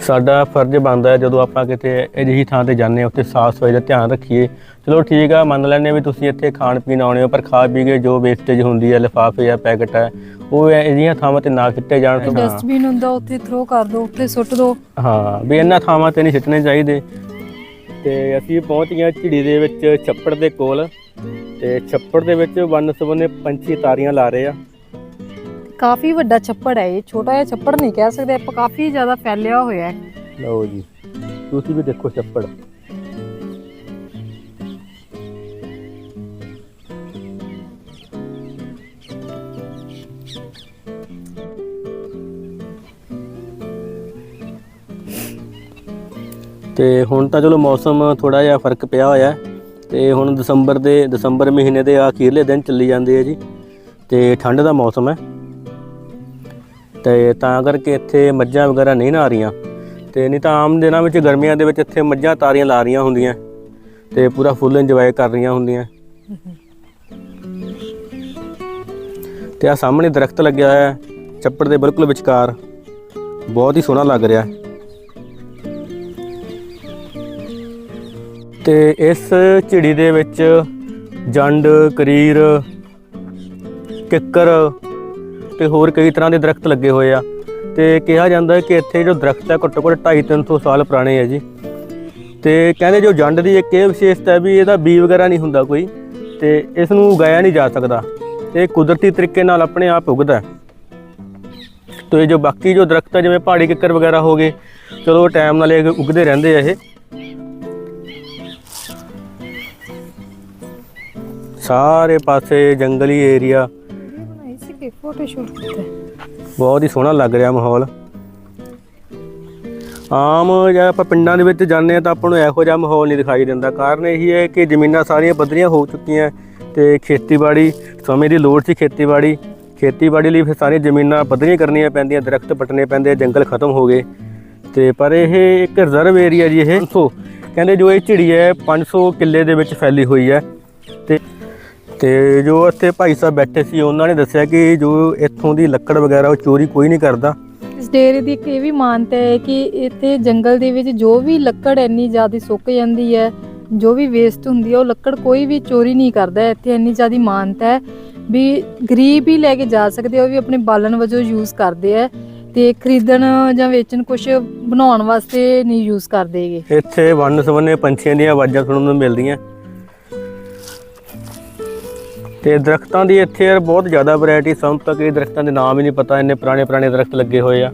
ਸਾਡਾ ਫਰਜ਼ ਬਣਦਾ ਹੈ ਜਦੋਂ ਆਪਾਂ ਕਿਤੇ ਅਜਿਹੀ ਥਾਂ ਤੇ ਜਾਂਦੇ ਹਾਂ ਉੱਥੇ ਸਾਫ਼ ਸਫ਼ਾਈ ਦਾ ਧਿਆਨ ਰੱਖੀਏ। ਚਲੋ ਠੀਕ ਆ ਮੰਨ ਲੈਂਦੇ ਵੀ ਤੁਸੀਂ ਇੱਥੇ ਖਾਣ ਪੀਣ ਆਉਣੇ ਹੋ ਪਰ ਖਾ ਪੀ ਕੇ ਜੋ ਵੇਸਟੇਜ ਹੁੰਦੀ ਹੈ ਲਿਫਾਫੇ ਜਾਂ ਪੈਕਟ ਹੈ ਉਹ ਅਜਿਹੀਆਂ ਥਾਵਾਂ ਤੇ ਨਾ ਸਿੱਟੇ ਜਾਣ ਤੋਂ ਡਸਟਬਿਨ ਹੁੰਦਾ ਉੱਥੇ ਥਰੋ ਕਰ ਦਿਓ ਉੱਥੇ ਸੁੱਟ ਦਿਓ ਹਾਂ ਵੀ ਇਹਨਾਂ ਥਾਵਾਂ ਤੇ ਨਹੀਂ ਸਿੱਟਣੇ ਚਾਹੀਦੇ। ਤੇ ਅਸੀਂ ਪਹੁੰਚ ਗਏ ਝਿੜੀ ਦੇ ਵਿੱਚ ਛੱਪੜ ਦੇ ਕੋਲ। ਤੇ ਛੱਪੜ ਦੇ ਵਿੱਚ ਵੰਨ ਸੁਵੰਨੇ ਪੰਛੀ ਤਾਰੀਆਂ ਲਾ ਰਹੇ ਆ। ਕਾਫੀ ਵੱਡਾ ਛੱਪੜ ਹੈ ਇਹ, ਛੋਟਾ ਜਿਹਾ ਛੱਪੜ ਨਹੀਂ ਕਹਿ ਸਕਦੇ, ਆਪਾਂ ਕਾਫੀ ਜ਼ਿਆਦਾ ਫੈਲਿਆ ਹੋਇਆ ਹੈ। ਲਓ ਜੀ, ਤੁਸੀਂ ਵੀ ਦੇਖੋ ਛੱਪੜ। ਤੇ ਹੁਣ ਤਾਂ ਚਲੋ ਮੌਸਮ ਥੋੜਾ ਜਿਹਾ ਫ਼ਰਕ ਪਿਆ ਹੋਇਆ ਹੈ। ਤੇ ਹੁਣ ਦਸੰਬਰ ਦੇ, ਦਸੰਬਰ ਮਹੀਨੇ ਦੇ ਅਖੀਰਲੇ ਦਿਨ ਚੱਲੀ ਜਾਂਦੇ ਆ ਜੀ। ਤੇ ਠੰਡ ਦਾ ਮੌਸਮ ਹੈ। ਤੇ ਤਾਂ ਕਰਕੇ ਇੱਥੇ ਮੱਝਾਂ ਵਗੈਰਾ ਨਹੀਂ ਨਾ ਆ ਰਹੀਆਂ। ਤੇ ਨਹੀਂ ਤਾਂ ਆਮ ਦਿਨਾਂ ਵਿੱਚ ਗਰਮੀਆਂ ਦੇ ਵਿੱਚ ਇੱਥੇ ਮੱਝਾਂ ਤਾਰੀਆਂ ਲਾ ਰਹੀਆਂ ਹੁੰਦੀਆਂ। ਤੇ ਪੂਰਾ ਫੁੱਲ ਇੰਜੋਏ ਕਰ ਰਹੀਆਂ ਹੁੰਦੀਆਂ। ਤੇ ਆ ਸਾਹਮਣੇ ਦਰਖਤ ਲੱਗਿਆ ਹੋਇਆ ਹੈ। ਚੱਪੜ ਦੇ ਬਿਲਕੁਲ ਵਿਚਕਾਰ। ਬਹੁਤ ਹੀ ਸੋਹਣਾ ਲੱਗ ਰਿਹਾ ਹੈ। ਤੇ ਇਸ ਝਿੜੀ ਦੇ ਵਿੱਚ ਜੰਡ, ਕਰੀਰ, ਕਿੱਕਰ ਤੇ ਹੋਰ ਕਈ ਤਰ੍ਹਾਂ ਦੇ ਦਰਖਤ ਲੱਗੇ ਹੋਏ ਆ। ਤੇ ਕਿਹਾ ਜਾਂਦਾ ਹੈ ਕਿ ਇੱਥੇ ਜੋ ਦਰਖਤ ਹੈ ਘੱਟੋ ਘੱਟ 2.5-300 ਸਾਲ ਪੁਰਾਣੇ ਹੈ ਜੀ। ਤੇ ਕਹਿੰਦੇ ਜੋ ਜੰਡ ਦੀ ਇੱਕ ਇਹ ਵਿਸ਼ੇਸ਼ਤਾ ਹੈ ਵੀ ਇਹਦਾ ਬੀ ਵਗੈਰਾ ਨਹੀਂ ਹੁੰਦਾ ਕੋਈ, ਤੇ ਇਸ ਨੂੰ ਉਗਾਇਆ ਨਹੀਂ ਜਾ ਸਕਦਾ। ਇਹ ਕੁਦਰਤੀ ਤਰੀਕੇ ਨਾਲ ਆਪਣੇ ਆਪ ਉਗਦਾ ਹੈ। ਤੇ ਜੋ ਬਾਕੀ ਜੋ ਦਰਖਤ ਹੈ ਜਿਵੇਂ ਪਹਾੜੀ ਕਿੱਕਰ ਵਗੈਰਾ ਹੋ ਗਏ, ਚਲੋ ਟਾਈਮ ਨਾਲ ਇਹ ਉਗਦੇ ਰਹਿੰਦੇ ਆ ਇਹ। ਸਾਰੇ ਪਾਸੇ ਜੰਗਲੀ ਏਰੀਆ ਕਿ ਫੋਟੋ ਸ਼ੂਟ ਕੀਤਾ। ਬਹੁਤ ਹੀ ਸੋਹਣਾ ਲੱਗ ਰਿਹਾ ਮਾਹੌਲ। ਆਮ ਜੇ ਆਪਾਂ ਪਿੰਡਾਂ ਦੇ ਵਿੱਚ ਜਾਂਦੇ ਆ ਤਾਂ ਆਪਾਂ ਨੂੰ ਇਹੋ ਜਿਹਾ ਮਾਹੌਲ ਨਹੀਂ ਦਿਖਾਈ ਦਿੰਦਾ। ਕਾਰਨ ਇਹੀ ਹੈ ਕਿ ਜ਼ਮੀਨਾਂ ਸਾਰੀਆਂ ਪੱਧਰੀਆਂ ਹੋ ਚੁੱਕੀਆਂ ਤੇ ਖੇਤੀਬਾੜੀ, ਸਮੇਂ ਦੀ ਲੋੜ ਸੀ ਖੇਤੀਬਾੜੀ। ਖੇਤੀਬਾੜੀ ਲਈ ਫਿਰ ਸਾਰੀਆਂ ਜ਼ਮੀਨਾਂ ਪੱਧਰੀਆਂ ਕਰਨੀਆਂ ਪੈਂਦੀਆਂ, ਦਰਖਤ ਪੱਟਣੇ ਪੈਂਦੇ, ਜੰਗਲ ਖਤਮ ਹੋ ਗਏ। ਤੇ ਪਰ ਇਹ ਇੱਕ ਰਿਜ਼ਰਵ ਏਰੀਆ ਜੀ ਇਹ। ਸੋ, ਕਹਿੰਦੇ ਜੋ ਇਹ ਝਿੜੀ ਹੈ 500 ਕਿੱਲੇ ਦੇ ਵਿੱਚ ਫੈਲੀ ਹੋਈ ਹੈ। ਤੇ ਤੇ ਜੋ ਇੱਥੇ ਭਾਈ ਸਾਹਿਬ ਬੈਠੇ ਸੀ ਉਹਨਾਂ ਨੇ ਦੱਸਿਆ ਕਿ ਜੋ ਇੱਥੋਂ ਦੀ ਲੱਕੜ ਵਗੈਰਾ ਉਹ ਚੋਰੀ ਕੋਈ ਨਹੀਂ ਕਰਦਾ। ਇਸ ਡੇਰੇ ਦੀ ਇੱਕ ਇਹ ਵੀ ਮਾਨਤਾ ਹੈ ਕਿ ਇੱਥੇ ਜੰਗਲ ਦੇ ਵਿੱਚ ਜੋ ਵੀ ਲੱਕੜ ਇੰਨੀ ਜ਼ਿਆਦਾ ਸੁੱਕ ਜਾਂਦੀ ਹੈ ਜੋ ਵੀ ਵੇਸਟ ਹੁੰਦੀ ਹੈ ਉਹ ਲੱਕੜ ਕੋਈ ਵੀ ਚੋਰੀ ਨਹੀਂ ਕਰਦਾ। ਇੱਥੇ ਇੰਨੀ ਜ਼ਿਆਦਾ ਮਾਨਤਾ ਹੈ ਵੀ ਗਰੀਬ ਹੀ ਲੈ ਕੇ ਜਾ ਸਕਦੇ ਉਹ ਵੀ ਆਪਣੇ ਬਾਲਣ ਵਜੋਂ ਯੂਜ਼ ਕਰਦੇ ਆ ਤੇ ਖਰੀਦਣ ਜਾਂ ਵੇਚਣ ਕੁਝ ਬਣਾਉਣ ਵਾਸਤੇ ਨਹੀਂ ਯੂਜ਼ ਕਰਦੇਗੇ ਇੱਥੇ ਵੰਨ ਸਵੰਨੇ ਪੰਛੀਆਂ ਦੀਆਂ ਆਵਾਜ਼ਾਂ ਸੁਣਨ ਨੂੰ ਮਿਲਦੀਆਂ। ਤੇ ਦਰਖਤਾਂ ਦੀ ਇੱਥੇ ਯਾਰ ਬਹੁਤ ਜ਼ਿਆਦਾ ਵੈਰਾਈਟੀ ਸਾਨੂੰ ਤੱਕ ਇਹ ਦਰਖਤਾਂ ਦੇ ਨਾਮ ਹੀ ਨਹੀਂ ਪਤਾ ਇੰਨੇ ਪੁਰਾਣੇ ਪੁਰਾਣੇ ਦਰਖਤ ਲੱਗੇ ਹੋਏ ਆ।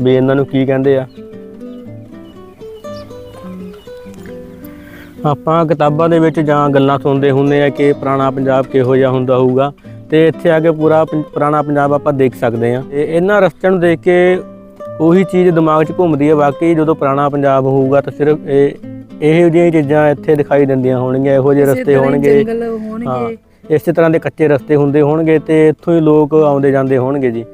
ਵੀ ਇਹਨਾਂ ਨੂੰ ਕੀ ਕਹਿੰਦੇ ਆ? ਆਪਾਂ ਕਿਤਾਬਾਂ ਦੇ ਵਿੱਚ ਜਾਂ ਗੱਲਾਂ ਸੁਣਦੇ ਹੁੰਦੇ ਆ ਕਿ ਪੁਰਾਣਾ ਪੰਜਾਬ ਕਿਹੋ ਜਿਹਾ ਹੁੰਦਾ ਹੋਊਗਾ ਤੇ ਇੱਥੇ ਆ ਕੇ ਪੂਰਾ ਪੁਰਾਣਾ ਪੰਜਾਬ ਆਪਾਂ ਦੇਖ ਸਕਦੇ ਆ। ਤੇ ਇਹਨਾਂ ਰਸਤਿਆਂ ਨੂੰ ਦੇਖ ਕੇ ਉਹੀ ਚੀਜ਼ ਦਿਮਾਗ 'ਚ ਘੁੰਮਦੀ ਹੈ ਵਾਕਈ ਜਦੋਂ ਪੁਰਾਣਾ ਪੰਜਾਬ ਹੋਊਗਾ ਤਾਂ ਸਿਰਫ ਇਹ ਇਹੋ ਜਿਹੀਆਂ ਚੀਜ਼ਾਂ ਇੱਥੇ ਦਿਖਾਈ ਦਿੰਦੀਆਂ ਹੋਣਗੀਆਂ ਇਹੋ ਜਿਹੇ ਰਸਤੇ ਹੋਣਗੇ। ਜੰਗਲ ਹਾਂ। ਹੋਣਗੇ ਇਸੇ ਤਰ੍ਹਾਂ ਦੇ ਕੱਚੇ ਰਸਤੇ ਹੁੰਦੇ ਹੋਣਗੇ ਤੇ ਇੱਥੋਂ ਹੀ ਲੋਕ ਆਉਂਦੇ ਜਾਂਦੇ ਹੋਣਗੇ ਜੀ।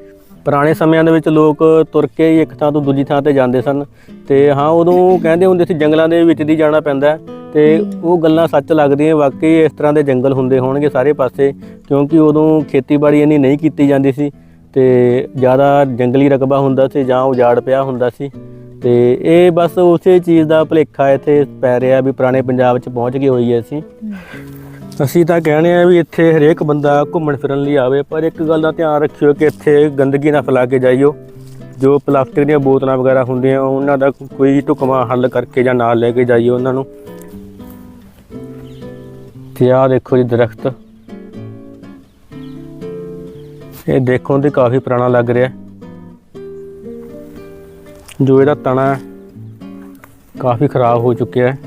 ਪੁਰਾਣੇ ਸਮਿਆਂ ਦੇ ਵਿੱਚ ਲੋਕ ਤੁਰ ਕੇ ਹੀ ਇੱਕ ਥਾਂ ਤੋਂ ਦੂਜੀ ਥਾਂ ਤੇ ਜਾਂਦੇ ਸਨ ਤੇ ਹਾਂ, ਉਦੋਂ ਕਹਿੰਦੇ ਹੁੰਦੇ ਸੀ ਜੰਗਲਾਂ ਦੇ ਵਿੱਚ ਦੀ ਜਾਣਾ ਪੈਂਦਾ ਹੈ ਤੇ ਉਹ ਗੱਲਾਂ ਸੱਚ ਲੱਗਦੀਆਂ, ਵਾਕਈ ਇਸ ਤਰ੍ਹਾਂ ਦੇ ਜੰਗਲ ਹੁੰਦੇ ਹੋਣਗੇ ਸਾਰੇ ਪਾਸੇ, ਕਿਉਂਕਿ ਉਦੋਂ ਖੇਤੀਬਾੜੀ ਇੰਨੀ ਨਹੀਂ ਕੀਤੀ ਜਾਂਦੀ ਸੀ ਤੇ ਜ਼ਿਆਦਾ ਜੰਗਲੀ ਰਕਬਾ ਹੁੰਦਾ ਸੀ ਜਾਂ ਉਜਾੜ ਪਿਆ ਹੁੰਦਾ ਸੀ ਤੇ ਇਹ ਬਸ ਉਸੇ ਚੀਜ਼ ਦਾ ਭੁਲੇਖਾ ਇੱਥੇ ਪੈ ਰਿਹਾ ਵੀ ਪੁਰਾਣੇ ਪੰਜਾਬ 'ਚ ਪਹੁੰਚ ਗਏ ਹੋਈ ਹੈ ਅਸੀਂ। ਅਸੀਂ ਤਾਂ ਕਹਿੰਦੇ ਆ ਵੀ ਇੱਥੇ ਹਰੇਕ ਬੰਦਾ ਘੁੰਮਣ ਫਿਰਨ ਲਈ ਆਵੇ, ਪਰ ਇੱਕ ਗੱਲ ਦਾ ਧਿਆਨ ਰੱਖਿਓ ਕਿ ਇੱਥੇ ਗੰਦਗੀ ਨਾ ਫੈਲਾ ਕੇ ਜਾਈਓ। ਜੋ ਪਲਾਸਟਿਕ ਦੀਆਂ ਬੋਤਲਾਂ ਵਗੈਰਾ ਹੁੰਦੀਆਂ, ਉਹਨਾਂ ਦਾ ਕੋਈ ਢੁਕਵਾਂ ਹੱਲ ਕਰਕੇ ਜਾਂ ਨਾਲ ਲੈ ਕੇ ਜਾਈਓ ਉਹਨਾਂ ਨੂੰ। ਤੇ ਆਹ ਦੇਖੋ ਜੀ ਦਰਖਤ। ਇਹ ਦੇਖੋ ਤੇ ਕਾਫੀ ਪੁਰਾਣਾ ਲੱਗ ਰਿਹਾ। ਜੋ ਇਹਦਾ ਤਣਾ ਕਾਫੀ ਖਰਾਬ ਹੋ ਚੁੱਕਿਆ ਹੈ।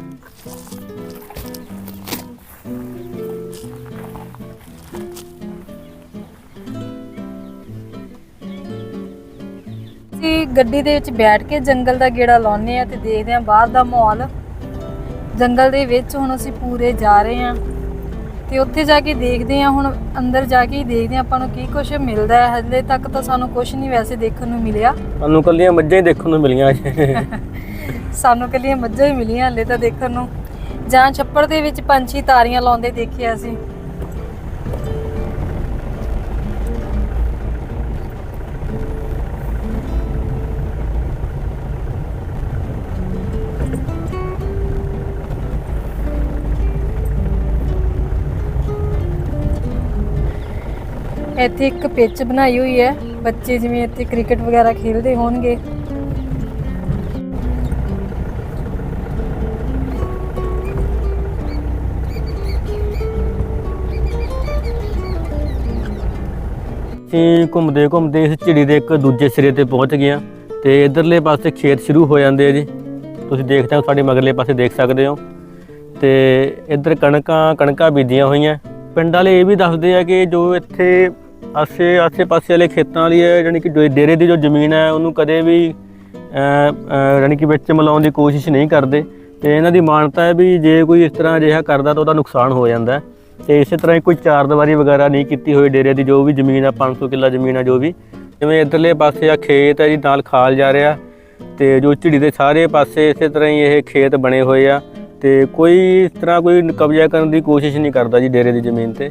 ਗੱਡੀ ਦੇ ਵਿੱਚ ਬੈਠ ਕੇ ਜੰਗਲ ਦਾ ਗੇੜਾ ਲਾਉਂਦੇ ਆ ਤੇ ਦੇਖਦੇ ਆ ਬਾਹਰ ਦਾ ਮਾਹੌਲ। ਜੰਗਲ ਦੇ ਵਿੱਚ ਹੁਣ ਅਸੀਂ ਪੂਰੇ ਜਾ ਰਹੇ ਆ। ਤੇ ਉੱਥੇ ਜਾ ਕੇ ਦੇਖਦੇ ਆ ਹੁਣ ਅੰਦਰ ਜਾ ਕੇ ਹੀ ਦੇਖਦੇ ਆ ਆਪਾਂ ਨੂੰ ਕੀ ਕੁਝ ਮਿਲਦਾ ਹੈ। ਹਲੇ ਤੱਕ ਤਾਂ ਸਾਨੂੰ ਕੁਝ ਨਹੀਂ ਵੈਸੇ ਦੇਖਣ ਨੂੰ ਮਿਲਿਆ। ਸਾਨੂੰ ਕੱਲੀਆਂ ਮੱਝਾਂ ਹੀ ਦੇਖਣ ਨੂੰ ਮਿਲੀਆਂ (laughs) ਸਾਨੂੰ ਕੱਲੀਆਂ ਮੱਝਾਂ ਹੀ ਮਿਲੀਆਂ ਹਲੇ ਤਾਂ ਦੇਖਣ ਨੂੰ। ਜਾਂ ਛੱਪੜ ਦੇ ਵਿੱਚ ਪੰਛੀ ਤਾਰੀਆਂ ਲਾਉਂਦੇ ਦੇਖਿਆ ਸੀ। ਇੱਥੇ ਇੱਕ ਪਿੱਚ ਬਣਾਈ ਹੋਈ ਹੈ। ਬੱਚੇ ਜਿਵੇਂ ਇੱਥੇ ਕ੍ਰਿਕਟ ਵਗੈਰਾ ਖੇਡਦੇ ਹੋਣਗੇ। ਅਸੀਂ ਘੁੰਮਦੇ ਘੁੰਮਦੇ ਇਸ ਝਿੜੀ ਦੇ ਇੱਕ ਦੂਜੇ ਸਿਰੇ ਤੇ ਪਹੁੰਚ ਗਏ ਹਾਂ ਤੇ ਇਧਰਲੇ ਪਾਸੇ ਖੇਤ ਸ਼ੁਰੂ ਹੋ ਜਾਂਦੇ ਆ ਜੀ। ਤੁਸੀਂ ਦੇਖਦੇ ਹੋ, ਸਾਡੇ ਮਗਰਲੇ ਪਾਸੇ ਦੇਖ ਸਕਦੇ ਹੋ। ਤੇ ਇੱਧਰ ਕਣਕਾਂ ਕਣਕਾਂ ਬੀਜੀਆਂ ਹੋਈਆਂ। ਪਿੰਡ ਵਾਲੇ ਇਹ ਵੀ ਦੱਸਦੇ ਆ ਕਿ ਜੋ ਇੱਥੇ ਆਸੇ ਆਸੇ ਪਾਸੇ ਵਾਲੇ ਖੇਤਾਂ ਵਾਲੀ ਹੈ ਯਾਨੀ ਕਿ ਜੋ ਡੇਰੇ ਦੀ ਜੋ ਜ਼ਮੀਨ ਹੈ ਉਹਨੂੰ ਕਦੇ ਵੀ ਅਹ, ਯਾਨੀ ਕਿ ਵਿੱਚ ਮਿਲਾਉਣ ਦੀ ਕੋਸ਼ਿਸ਼ ਨਹੀਂ ਕਰਦੇ। ਤੇ ਇਹਨਾਂ ਦੀ ਮਾਨਤਾ ਹੈ ਵੀ ਜੇ ਕੋਈ ਇਸ ਤਰ੍ਹਾਂ ਅਜਿਹਾ ਕਰਦਾ ਤਾਂ ਉਹਦਾ ਨੁਕਸਾਨ ਹੋ ਜਾਂਦਾ ਹੈ। ਤੇ ਇਸੇ ਤਰ੍ਹਾਂ ਹੀ ਕੋਈ ਚਾਰ ਦੀਵਾਰੀ ਵਗੈਰਾ ਨਹੀਂ ਕੀਤੀ ਹੋਈ ਡੇਰੇ ਦੀ ਜੋ ਵੀ ਜ਼ਮੀਨ ਆ 500 ਕਿੱਲਾ ਜ਼ਮੀਨ ਆ ਜੋ ਵੀ। ਜਿਵੇਂ ਇੱਧਰਲੇ ਪਾਸੇ ਆ ਖੇਤ ਹੈ ਜੀ ਨਾਲ ਖਾਲ ਜਾ ਰਿਹਾ। ਤੇ ਜੋ ਝਿੜੀ ਦੇ ਸਾਰੇ ਪਾਸੇ ਇਸੇ ਤਰ੍ਹਾਂ ਹੀ ਇਹ ਖੇਤ ਬਣੇ ਹੋਏ ਆ। ਤੇ ਕੋਈ ਇਸ ਤਰ੍ਹਾਂ ਕੋਈ ਕਬਜ਼ਾ ਕਰਨ ਦੀ ਕੋਸ਼ਿਸ਼ ਨਹੀਂ ਕਰਦਾ ਜੀ ਡੇਰੇ ਦੀ ਜ਼ਮੀਨ ਤੇ।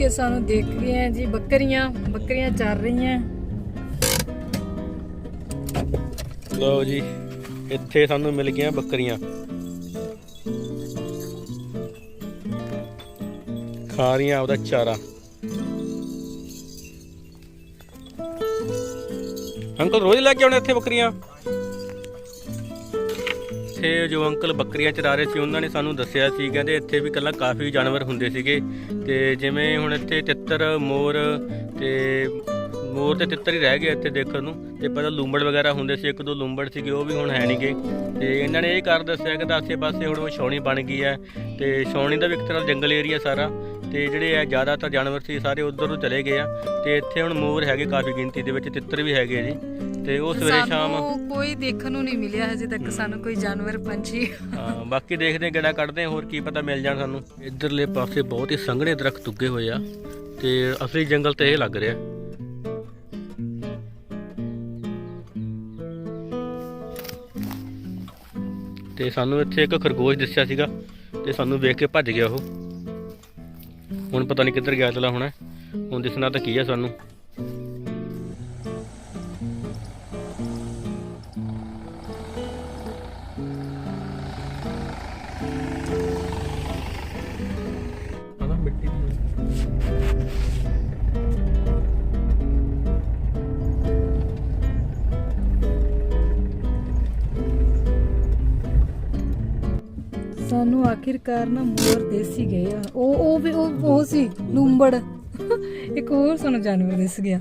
ਕੇ ਸਾਨੂੰ ਦੇਖ ਰਹੇ ਆ ਜੀ, ਬੱਕਰੀਆਂ ਬੱਕਰੀਆਂ ਚੱਲ ਰਹੀਆਂ। ਲਓ ਜੀ, ਇੱਥੇ ਸਾਨੂੰ ਮਿਲ ਗਈਆਂ ਬੱਕਰੀਆਂ। ਖਾ ਰਹੀਆਂ ਉਹਦਾ ਚਾਰਾ। ਅੰਕਲ ਰੋਜ਼ ਲੈ ਕੇ ਆਉਣੇ ਇੱਥੇ ਬੱਕਰੀਆਂ? ਇੱਥੇ ਜੋ ਅੰਕਲ ਬੱਕਰੀਆਂ ਚਰਾ ਰਹੇ ਸੀ, ਉਹਨਾਂ ਨੇ ਸਾਨੂੰ ਦੱਸਿਆ ਸੀ, ਕਹਿੰਦੇ ਇੱਥੇ ਵੀ ਕੱਲਾ ਕਾਫੀ ਜਾਨਵਰ ਹੁੰਦੇ ਸੀਗੇ ਤੇ ਜਿਵੇਂ ਹੁਣ ਇੱਥੇ ਤਿੱਤਰ, ਮੋਰ ਤੇ ਮੋਰ ਤੇ ਤਿੱਤਰ ਹੀ ਰਹਿ ਗਏ ਇੱਥੇ ਦੇਖਣ ਨੂੰ ਤੇ ਪਹਿਲਾਂ ਲੂੰਬੜ ਵਗੈਰਾ ਹੁੰਦੇ ਸੀ, ਇੱਕ ਦੋ ਲੂੰਬੜ ਸੀਗੇ, ਉਹ ਵੀ ਹੁਣ ਹੈ ਨਹੀਂਗੇ ਤੇ ਇਹਨਾਂ ਨੇ ਇਹ ਕਰ ਦੱਸਿਆ ਕਿ ਆਸੇ ਪਾਸੇ ਹੁਣ ਉਹ ਛਾਉਣੀ ਬਣ ਗਈ ਹੈ ਤੇ ਛਾਉਣੀ ਦਾ ਵੀ ਇੱਕ ਤਰ੍ਹਾਂ ਜੰਗਲ ਏਰੀਆ ਸਾਰਾ ਤੇ ਜਿਹੜੇ ਆ ਜ਼ਿਆਦਾਤਰ ਜਾਨਵਰ ਸੀ ਸਾਰੇ ਉਧਰ ਨੂੰ ਚਲੇ ਗਏ ਆ ਤੇ ਇੱਥੇ ਹੁਣ ਮੋਰ ਹੈਗੇ ਕਾਫੀ ਗਿਣਤੀ ਦੇ ਵਿੱਚ, ਤਿੱਤਰ ਵੀ ਹੈਗੇ ਜੀ। ਤੇ ਉਹ ਸਵੇਰੇ ਸ਼ਾਮ ਸਾਨੂੰ ਕੋਈ ਦੇਖਣ ਨੂੰ ਨਹੀਂ ਮਿਲਿਆ ਹਜੇ ਤੱਕ ਸਾਨੂੰ ਕੋਈ ਜਾਨਵਰ ਪੰਛੀ। ਹਾਂ ਬਾਕੀ ਦੇਖਦੇ ਹਾਂ ਕਿਹੜਾ ਕੱਢਦੇ ਹਾਂ ਹੋਰ ਕੀ ਪਤਾ ਮਿਲ ਜਾਣ ਸਾਨੂੰ। ਇਧਰਲੇ ਪਾਸੇ ਬਹੁਤ ਹੀ ਸੰਘਣੇ ਦਰਖਤ ਉੱਗੇ ਹੋਏ ਆ ਤੇ ਅਸਲੀ ਜੰਗਲ ਤੇ ਇਹ ਲੱਗ ਰਿਹਾ। ਤੇ ਸਾਨੂੰ ਇੱਥੇ ਇੱਕ ਖਰਗੋਸ਼ ਦਿਸਿਆ ਸੀਗਾ ਤੇ ਸਾਨੂੰ ਵੇਖ ਕੇ ਭੱਜ ਗਿਆ ਉਹ। ਹੁਣ ਪਤਾ ਨਹੀਂ ਕਿੱਧਰ ਗਿਆ ਚਲਾ ਹੁਣ। ਹੁਣ ਦਿਸਣਾ ਤਾਂ ਕੀ ਆ ਸਾਨੂੰ। ਸਾਨੂੰ ਆਖਿਰਕਾਰ ਨਾ ਮੋਰ ਦੇਸੀ ਗਏ ਆ। ਉਹ ਉਹ ਵੀ ਉਹ ਉਹ ਸੀ ਲੂੰਬੜ। ਇੱਕ ਹੋਰ ਸਾਨੂੰ ਜਾਨਵਰ ਦਿਸ ਗਿਆ।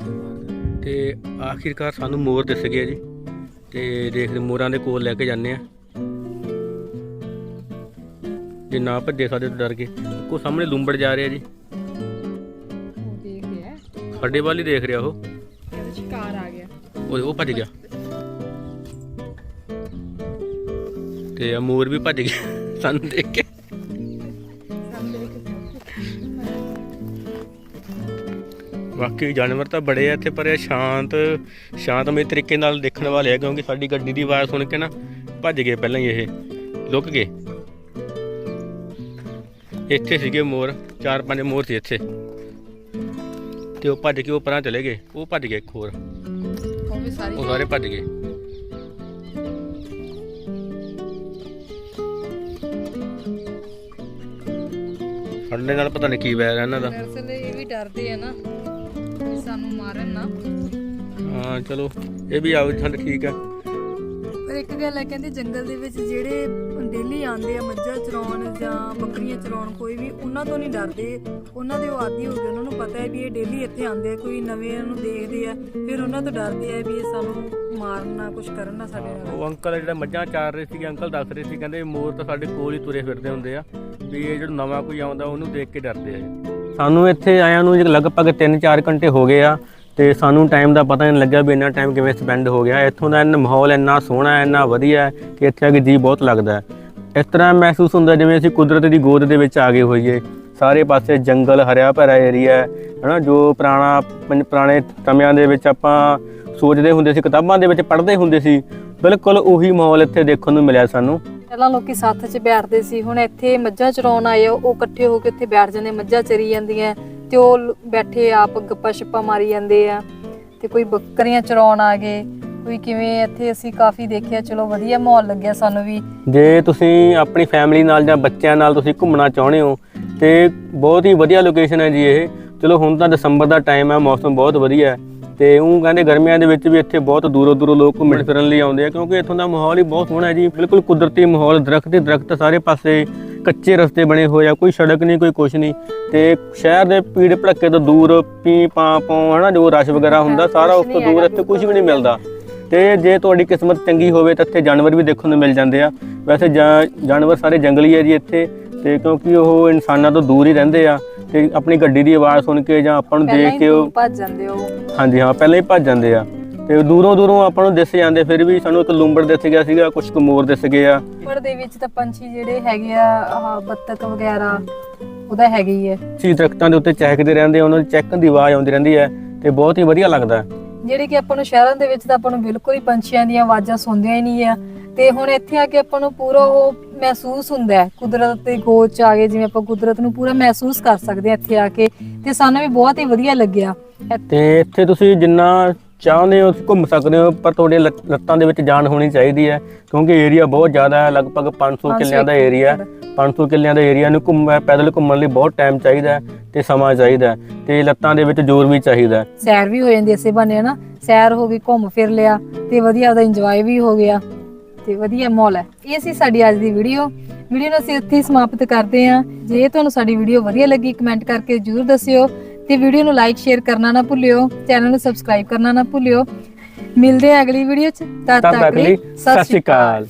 ਤੇ ਆਖਿਰਕਾਰ ਸਾਨੂੰ ਮੋਰ ਦਿਸ ਗਿਆ ਜੀ। ਤੇ ਦੇਖਦੇ ਮੋਰਾਂ ਦੇ ਕੋਲ ਲੈ ਕੇ ਜਾਂਦੇ ਆ। ਜੇ ਨਾ ਭੱਜੇ ਸਾਡੇ ਤੋਂ ਡਰ ਕੇ। ਕੋ ਸਾਹਮਣੇ ਲੂੰਬੜ ਜਾ ਰਿਹਾ ਜੀ। ਉਹ ਦੇਖ ਰਿਹਾ। ਸਾਡੇ ਵੱਲ ਹੀ ਦੇਖ ਰਿਹਾ ਉਹ। ਸ਼ਿਕਾਰ ਆ ਗਿਆ। ਉਹ ਉਹ ਭੱਜ ਗਿਆ। ਤੇ ਆ ਮੋਰ ਵੀ ਭੱਜ ਗਿਆ। ਸਾਨੂੰ ਦੇਖ ਕੇ। ਬਾਕੀ ਜਾਨਵਰ ਤਾਂ ਬੜੇ ਆ ਇੱਥੇ ਪਰ ਇਹ ਸ਼ਾਂਤ ਸ਼ਾਂਤਮਈ ਤਰੀਕੇ ਨਾਲ ਦੇਖਣ ਵਾਲੇ ਆ ਕਿਉਂਕਿ ਸਾਡੀ ਗੱਡੀ ਦੀ ਆਵਾਜ਼ ਸੁਣ ਕੇ ਨਾ ਭੱਜ ਗਏ ਪਹਿਲਾਂ ਹੀ ਇਹ। ਲੁਕ ਗਏ। ਇੱਥੇ ਸੀਗੇ ਮੋਰ ਚਾਰ ਪੰਜ ਮੋਰ ਸੀ ਇੱਥੇ। ਤੇ ਉਹ ਭੱਜ ਕੇ ਉਹ ਪਰਾਂ ਚਲੇ ਗਏ ਉਹ ਭੱਜ ਗਏ ਇੱਕ ਹੋਰ। ਉਹ ਵੀ ਸਾਰੀ ਉਹ ਸਾਰੇ ਭੱਜ ਗਏ। ਸਾਡੇ ਨਾਲ ਪਤਾ ਨਹੀਂ ਕੀ ਵੈਰ ਹੈ ਇਹਨਾਂ ਦਾ। ਦਰਅਸਲ ਇਹ ਵੀ ਡਰਦੇ ਆ ਨਾ ਵੀ ਸਾਨੂੰ ਮਾਰਨ ਨਾ। ਹਾਂ ਚਲੋ ਇਹ ਵੀ ਆਉ ਠੰਡ ਠੀਕ ਆ। ਪਰ ਇੱਕ ਗੱਲ ਹੈ ਕਹਿੰਦੇ ਜੰਗਲ ਦੇ ਵਿੱਚ ਜਿਹੜੇ ਡੇਲੀ ਆਉਂਦੇ ਆ ਮੱਝਾਂ ਚਰਾਉਣ ਜਾਂ ਬੱਕਰੀਆਂ ਚਰਾਉਣ ਕੋਈ ਵੀ ਉਹਨਾਂ ਤੋਂ ਨਹੀਂ ਡਰਦੇ। ਉਹਨਾਂ ਦੇ ਉਹ ਆਦੀ ਹੋ ਗਏ ਉਹਨਾਂ ਨੂੰ ਪਤਾ ਹੈ ਵੀ ਇਹ ਡੇਲੀ ਇੱਥੇ ਆਉਂਦੇ ਆ ਕੋਈ ਨਵੇਂ ਨੂੰ ਦੇਖਦੇ ਆ। ਫਿਰ ਉਹਨਾਂ ਤੋਂ ਡਰਦੇ ਆ ਵੀ ਇਹ ਸਾਨੂੰ ਮਾਰਨਾ ਕੁਝ ਕਰਨ ਨਾ ਸਾਡੇ ਨਾਲ। ਉਹ ਅੰਕਲ ਜਿਹੜਾ ਮੱਝਾਂ ਚਾਰ ਰਹੇ ਸੀਗੇ ਅੰਕਲ ਦੱਸ ਰਹੇ ਸੀ ਕਹਿੰਦੇ ਮੋਰ ਤਾਂ ਸਾਡੇ ਕੋਲ ਹੀ ਤੁਰੇ ਫਿਰਦੇ ਹੁੰਦੇ ਆ। ਵੀ ਇਹ ਜਿਹੜਾ ਨਵਾਂ ਕੋਈ ਆਉਂਦਾ, ਉਹਨੂੰ ਦੇਖ ਕੇ ਡਰਦੇ ਆ ਸਾਨੂੰ ਇੱਥੇ ਆਇਆਂ ਨੂੰ ਲਗਭਗ 3-4 ਘੰਟੇ ਹੋ ਗਏ ਆ, ਤੇ ਸਾਨੂੰ ਟਾਈਮ ਦਾ ਪਤਾ ਨਹੀਂ ਲੱਗਿਆ ਵੀ ਇੰਨਾ ਟਾਈਮ ਕਿਵੇਂ ਸਪੈਂਡ ਹੋ ਗਿਆ। ਇੱਥੋਂ ਦਾ ਇੰਨਾ ਮਾਹੌਲ ਇੰਨਾ ਸੋਹਣਾ ਹੈ, ਇੰਨਾ ਵਧੀਆ ਹੈ ਕਿ ਇੱਥੇ ਆ ਕੇ ਜੀ ਬਹੁਤ ਲੱਗਦਾ ਹੈ। ਇਸ ਤਰ੍ਹਾਂ ਮਹਿਸੂਸ ਹੁੰਦਾ ਜਿਵੇਂ ਅਸੀਂ ਕੁਦਰਤ ਦੀ ਗੋਦ ਦੇ ਵਿੱਚ ਆ ਗਏ ਹੋਈਏ। ਸਾਰੇ ਪਾਸੇ ਜੰਗਲ, ਹਰਿਆ ਭਰਿਆ ਏਰੀਆ ਹੈ, ਹਨਾ, ਜੋ ਪੁਰਾਣਾ ਪੰ- ਪੁਰਾਣੇ ਸਮਿਆਂ ਦੇ ਵਿੱਚ ਆਪਾਂ ਸੋਚਦੇ ਹੁੰਦੇ ਸੀ, ਕਿਤਾਬਾਂ ਦੇ ਵਿੱਚ ਪੜ੍ਹਦੇ ਹੁੰਦੇ ਸੀ। ਬਿਲਕੁਲ ਉਹੀ ਮਾਹੌਲ ਇੱਥੇ ਦੇਖਣ ਨੂੰ ਮਿਲਿਆ ਸਾਨੂੰ। ਪਹਿਲਾਂ ਲੋਕੀ ਸੱਥ 'ਚ ਬੈਠਦੇ ਸੀ ਹੁਣ ਇੱਥੇ ਮੱਝਾਂ ਚਰਾਉਣ ਆਏ ਆ, ਉਹ ਇਕੱਠੇ ਹੋ ਕੇ ਇੱਥੇ ਬੈਠ ਜਾਂਦੇ ਮੱਝਾਂ ਚਰੀ ਜਾਂਦੀਆਂ ਤੇ ਉਹ ਲ- ਬੈਠੇ ਆਪ ਗੱਪਾਂ ਛੱਪਾਂ ਮਾਰੀ ਜਾਂਦੇ ਆ ਤੇ ਕੋਈ ਬੱਕਰੀਆਂ ਚਰਾਉਣ ਆ ਗਏ ਕੋਈ ਕਿਵੇਂ ਇੱਥੇ ਅਸੀਂ ਕਾਫੀ ਦੇਖਿਆ ਚਲੋ ਵਧੀਆ ਮਾਹੌਲ ਲੱਗਿਆ ਸਾਨੂੰ ਵੀ। ਜੇ ਤੁਸੀਂ ਆਪਣੀ ਫੈਮਿਲੀ ਨਾਲ ਜਾਂ ਬੱਚਿਆਂ ਨਾਲ ਤੁਸੀਂ ਘੁੰਮਣਾ ਚਾਹੁੰਦੇ ਹੋ ਤੇ ਬਹੁਤ ਹੀ ਵਧੀਆ ਲੋਕੇਸ਼ਨ ਹੈ ਜੀ ਇਹ। ਚਲੋ ਹੁਣ ਤਾਂ ਦਸੰਬਰ ਦਾ ਟਾਈਮ ਹੈ ਮੌਸਮ ਬਹੁਤ ਵਧੀਆ ਹੈ। ਤੇ ਉਹ ਕਹਿੰਦੇ ਗਰਮੀਆਂ ਦੇ ਵਿੱਚ ਵੀ ਇੱਥੇ ਬਹੁਤ ਦੂਰੋਂ ਦੂਰੋਂ ਲੋਕ ਘੁੰਮਣ ਫਿਰਨ ਲਈ ਆਉਂਦੇ ਆ ਕਿਉਂਕਿ ਇੱਥੋਂ ਦਾ ਮਾਹੌਲ ਹੀ ਬਹੁਤ ਸੋਹਣਾ ਹੈ ਜੀ। ਬਿਲਕੁਲ ਕੁਦਰਤੀ ਮਾਹੌਲ ਦਰਖਤ ਹੀ ਦਰਖਤ ਸਾਰੇ ਪਾਸੇ ਕੱਚੇ ਰਸਤੇ ਬਣੇ ਹੋਏ ਆ ਕੋਈ ਸੜਕ ਨਹੀਂ ਕੋਈ ਕੁਛ ਨਹੀਂ। ਤੇ ਸ਼ਹਿਰ ਦੇ ਪੀੜ ਭੜੱਕੇ ਤੋਂ ਦੂਰ ਪੀ ਪਾ ਪੌ ਹਨਾ ਜੋ ਰਸ਼ ਵਗੈਰਾ ਹੁੰਦਾ ਸਾਰਾ ਉਸ ਤੋਂ ਦੂਰ ਇੱਥੇ ਕੁਝ ਵੀ ਨਹੀਂ ਮਿਲਦਾ। ਤੇ ਜੇ ਤੁਹਾਡੀ ਕਿਸਮਤ ਚੰਗੀ ਹੋਵੇ ਤਾਂ ਇੱਥੇ ਜਾਨਵਰ ਵੀ ਦੇਖਣ ਨੂੰ ਮਿਲ ਜਾਂਦੇ ਆ। ਵੈਸੇ ਜਾਨਵਰ ਸਾਰੇ ਜੰਗਲੀ ਹੈ ਜੀ ਇੱਥੇ ਤੇ ਕਿਉਂਕਿ ਉਹ ਇਨਸਾਨਾਂ ਤੋਂ ਦੂਰ ਹੀ ਰਹਿੰਦੇ ਆ। ਤੇ ਆਪਣੀ ਗੱਡੀ ਦੀ ਆਵਾਜ਼ ਸੁਣ ਕੇ ਜਾਂ ਆਪਾਂ ਨੂੰ ਦੇਖ ਕੇ ਉਹ ਭੱਜ ਜਾਂਦੇ ਉਹ ਹਾਂਜੀ ਹਾਂ ਪਹਿਲਾਂ ਹੀ ਭੱਜ ਜਾਂਦੇ ਆ। ਤੇ ਦੂਰੋਂ ਦੂਰੋਂ ਆਪਾਂ ਨੂੰ ਦਿਸ ਜਾਂਦੇ ਫਿਰ ਵੀ ਸਾਨੂੰ ਇੱਕ ਲੂੰਬੜ ਦਿਸ ਗਿਆ ਸੀਗਾ ਕੁਝ ਕੁ ਮੋਰ ਦਿਸ ਗਏ ਆ। ਪਰ ਦੇ ਵਿੱਚ ਤਾਂ ਪੰਛੀ ਜਿਹੜੇ ਹੈਗੇ ਆ ਆਹ ਬੱਤਖ ਵਗੈਰਾ ਉਹਦਾ ਹੈਗੇ ਹੀ ਹੈ। ਸੀ ਦਰਖਤਾਂ ਦੇ ਉੱਤੇ ਚਹਿਕਦੇ ਰਹਿੰਦੇ ਆ, ਉਹਨਾਂ ਦੀ ਚਹਿਕਣ ਦੀ ਆਵਾਜ਼ ਆਉਂਦੀ ਰਹਿੰਦੀ ਹੈ ਤੇ ਬਹੁਤ ਹੀ ਵਧੀਆ ਲੱਗਦਾ ਹੈ। ਜਿਹੜੇ ਕਿ ਆਪਾਂ ਨੂੰ ਸ਼ਹਿਰਾਂ ਦੇ ਵਿੱਚ ਤਾਂ ਆਪਾਂ ਨੂੰ ਬਿਲਕੁਲ ਹੀ ਪੰਛੀਆਂ ਦੀਆਂ ਆਵਾਜ਼ਾਂ ਸੁਣਦੀਆਂ ਹੀ ਨਹੀਂ ਆ। ਤੇ ਹੁਣ ਇੱਥੇ ਆ ਕੇ ਆਪਾਂ ਨੂੰ ਪੂਰਾ ਉਹ ਮਹਿਸੂਸ ਹੁੰਦਾ ਹੈ। ਕੁਦਰਤ ਦੇ ਗੋਚ ਚ ਆ ਗਏ, ਜਿਵੇਂ ਆਪਾਂ ਕੁਦਰਤ ਨੂੰ ਪੂਰਾ ਮਹਿਸੂਸ ਕਰ ਸਕਦੇ ਆ ਇੱਥੇ ਆ ਕੇ। ਤੇ ਸਾਨੂੰ ਵੀ ਬਹੁਤ ਹੀ ਵਧੀਆ ਲੱਗਿਆ। ਇੱਥੇ ਤੇ ਇੱਥੇ ਤੁਸੀਂ ਜਿੰਨਾ ਚਾਹੁੰਦੇ ਹੋ ਘੁੰਮ ਸਕਦੇ ਹੋ ਪਰ ਤੁਹਾਡੇ ਲੱਤ- ਦੇ ਵਿੱਚ ਜਾਨ ਹੋਣੀ ਚਾਹੀਦੀ ਹੈ ਕਿਉਂਕਿ ਏਰੀਆ ਬਹੁਤ ਜ਼ਿਆਦਾ ਹੈ ਲਗਭਗ 500 ਕਿੱਲਿਆਂ ਦਾ ਏਰੀਆ ਹੈ। 500 ਕਿੱਲਿਆਂ ਦਾ ਏਰੀਆ ਨੂੰ ਘੁੰਮ ਪੈਦਲ ਘੁੰਮਣ ਲਈ ਬਹੁਤ ਟਾਈਮ ਚਾਹੀਦਾ ਹੈ ਤੇ ਸਮਾਂ ਚਾਹੀਦਾ ਹੈ ਤੇ ਲੱਤਾਂ ਦੇ ਵਿੱਚ ਜ਼ੋਰ ਵੀ ਚਾਹੀਦਾ ਹੈ। ਸੈਰ ਵੀ ਹੋ ਜਾਂਦੀ ਇਸੇ ਬਹਾਨੇ ਨਾ ਸੈਰ ਹੋ ਗਈ ਘੁੰਮ ਫਿਰ ਲਿਆ ਤੇ ਵਧੀਆ ਉਹਦਾ ਇੰਜੋਏ ਵੀ ਹੋ ਗਿਆ ਤੇ ਵਧੀਆ ਮਾਹੌਲ ਹੈ। ਇਹ ਸੀ ਸਾਡੀ ਅੱਜ ਦੀ ਵੀਡੀਓ ਵੀਡੀਓ ਨੂੰ ਅਸੀਂ ਇੱਥੇ ਸਮਾਪਤ ਕਰਦੇ ਹਾਂ। ਜੇ ਤੁਹਾਨੂੰ ਸਾਡੀ ਵੀਡੀਓ ਵਧੀਆ ਲੱਗੀ ਕਮੈਂਟ ਕਰਕੇ ਜਰੂਰ ਦੱਸਿਓ। ਤੇ ਵੀਡੀਓ ਨੂੰ ਲਾਈਕ ਸ਼ੇਅਰ ਕਰਨਾ ਨਾ ਭੁੱਲਿਓ ਚੈਨਲ ਨੂੰ ਸਬਸਕ੍ਰਾਈਬ ਕਰਨਾ ਨਾ ਭੁੱਲਿਓ। ਮਿਲਦੇ ਹਾਂ ਅਗਲੀ ਵੀਡੀਓ 'ਚ। ਤਦ ਤਦ ਤੱਕ ਲਈ ਸਤਿ ਸ਼੍ਰੀ ਅਕਾਲ।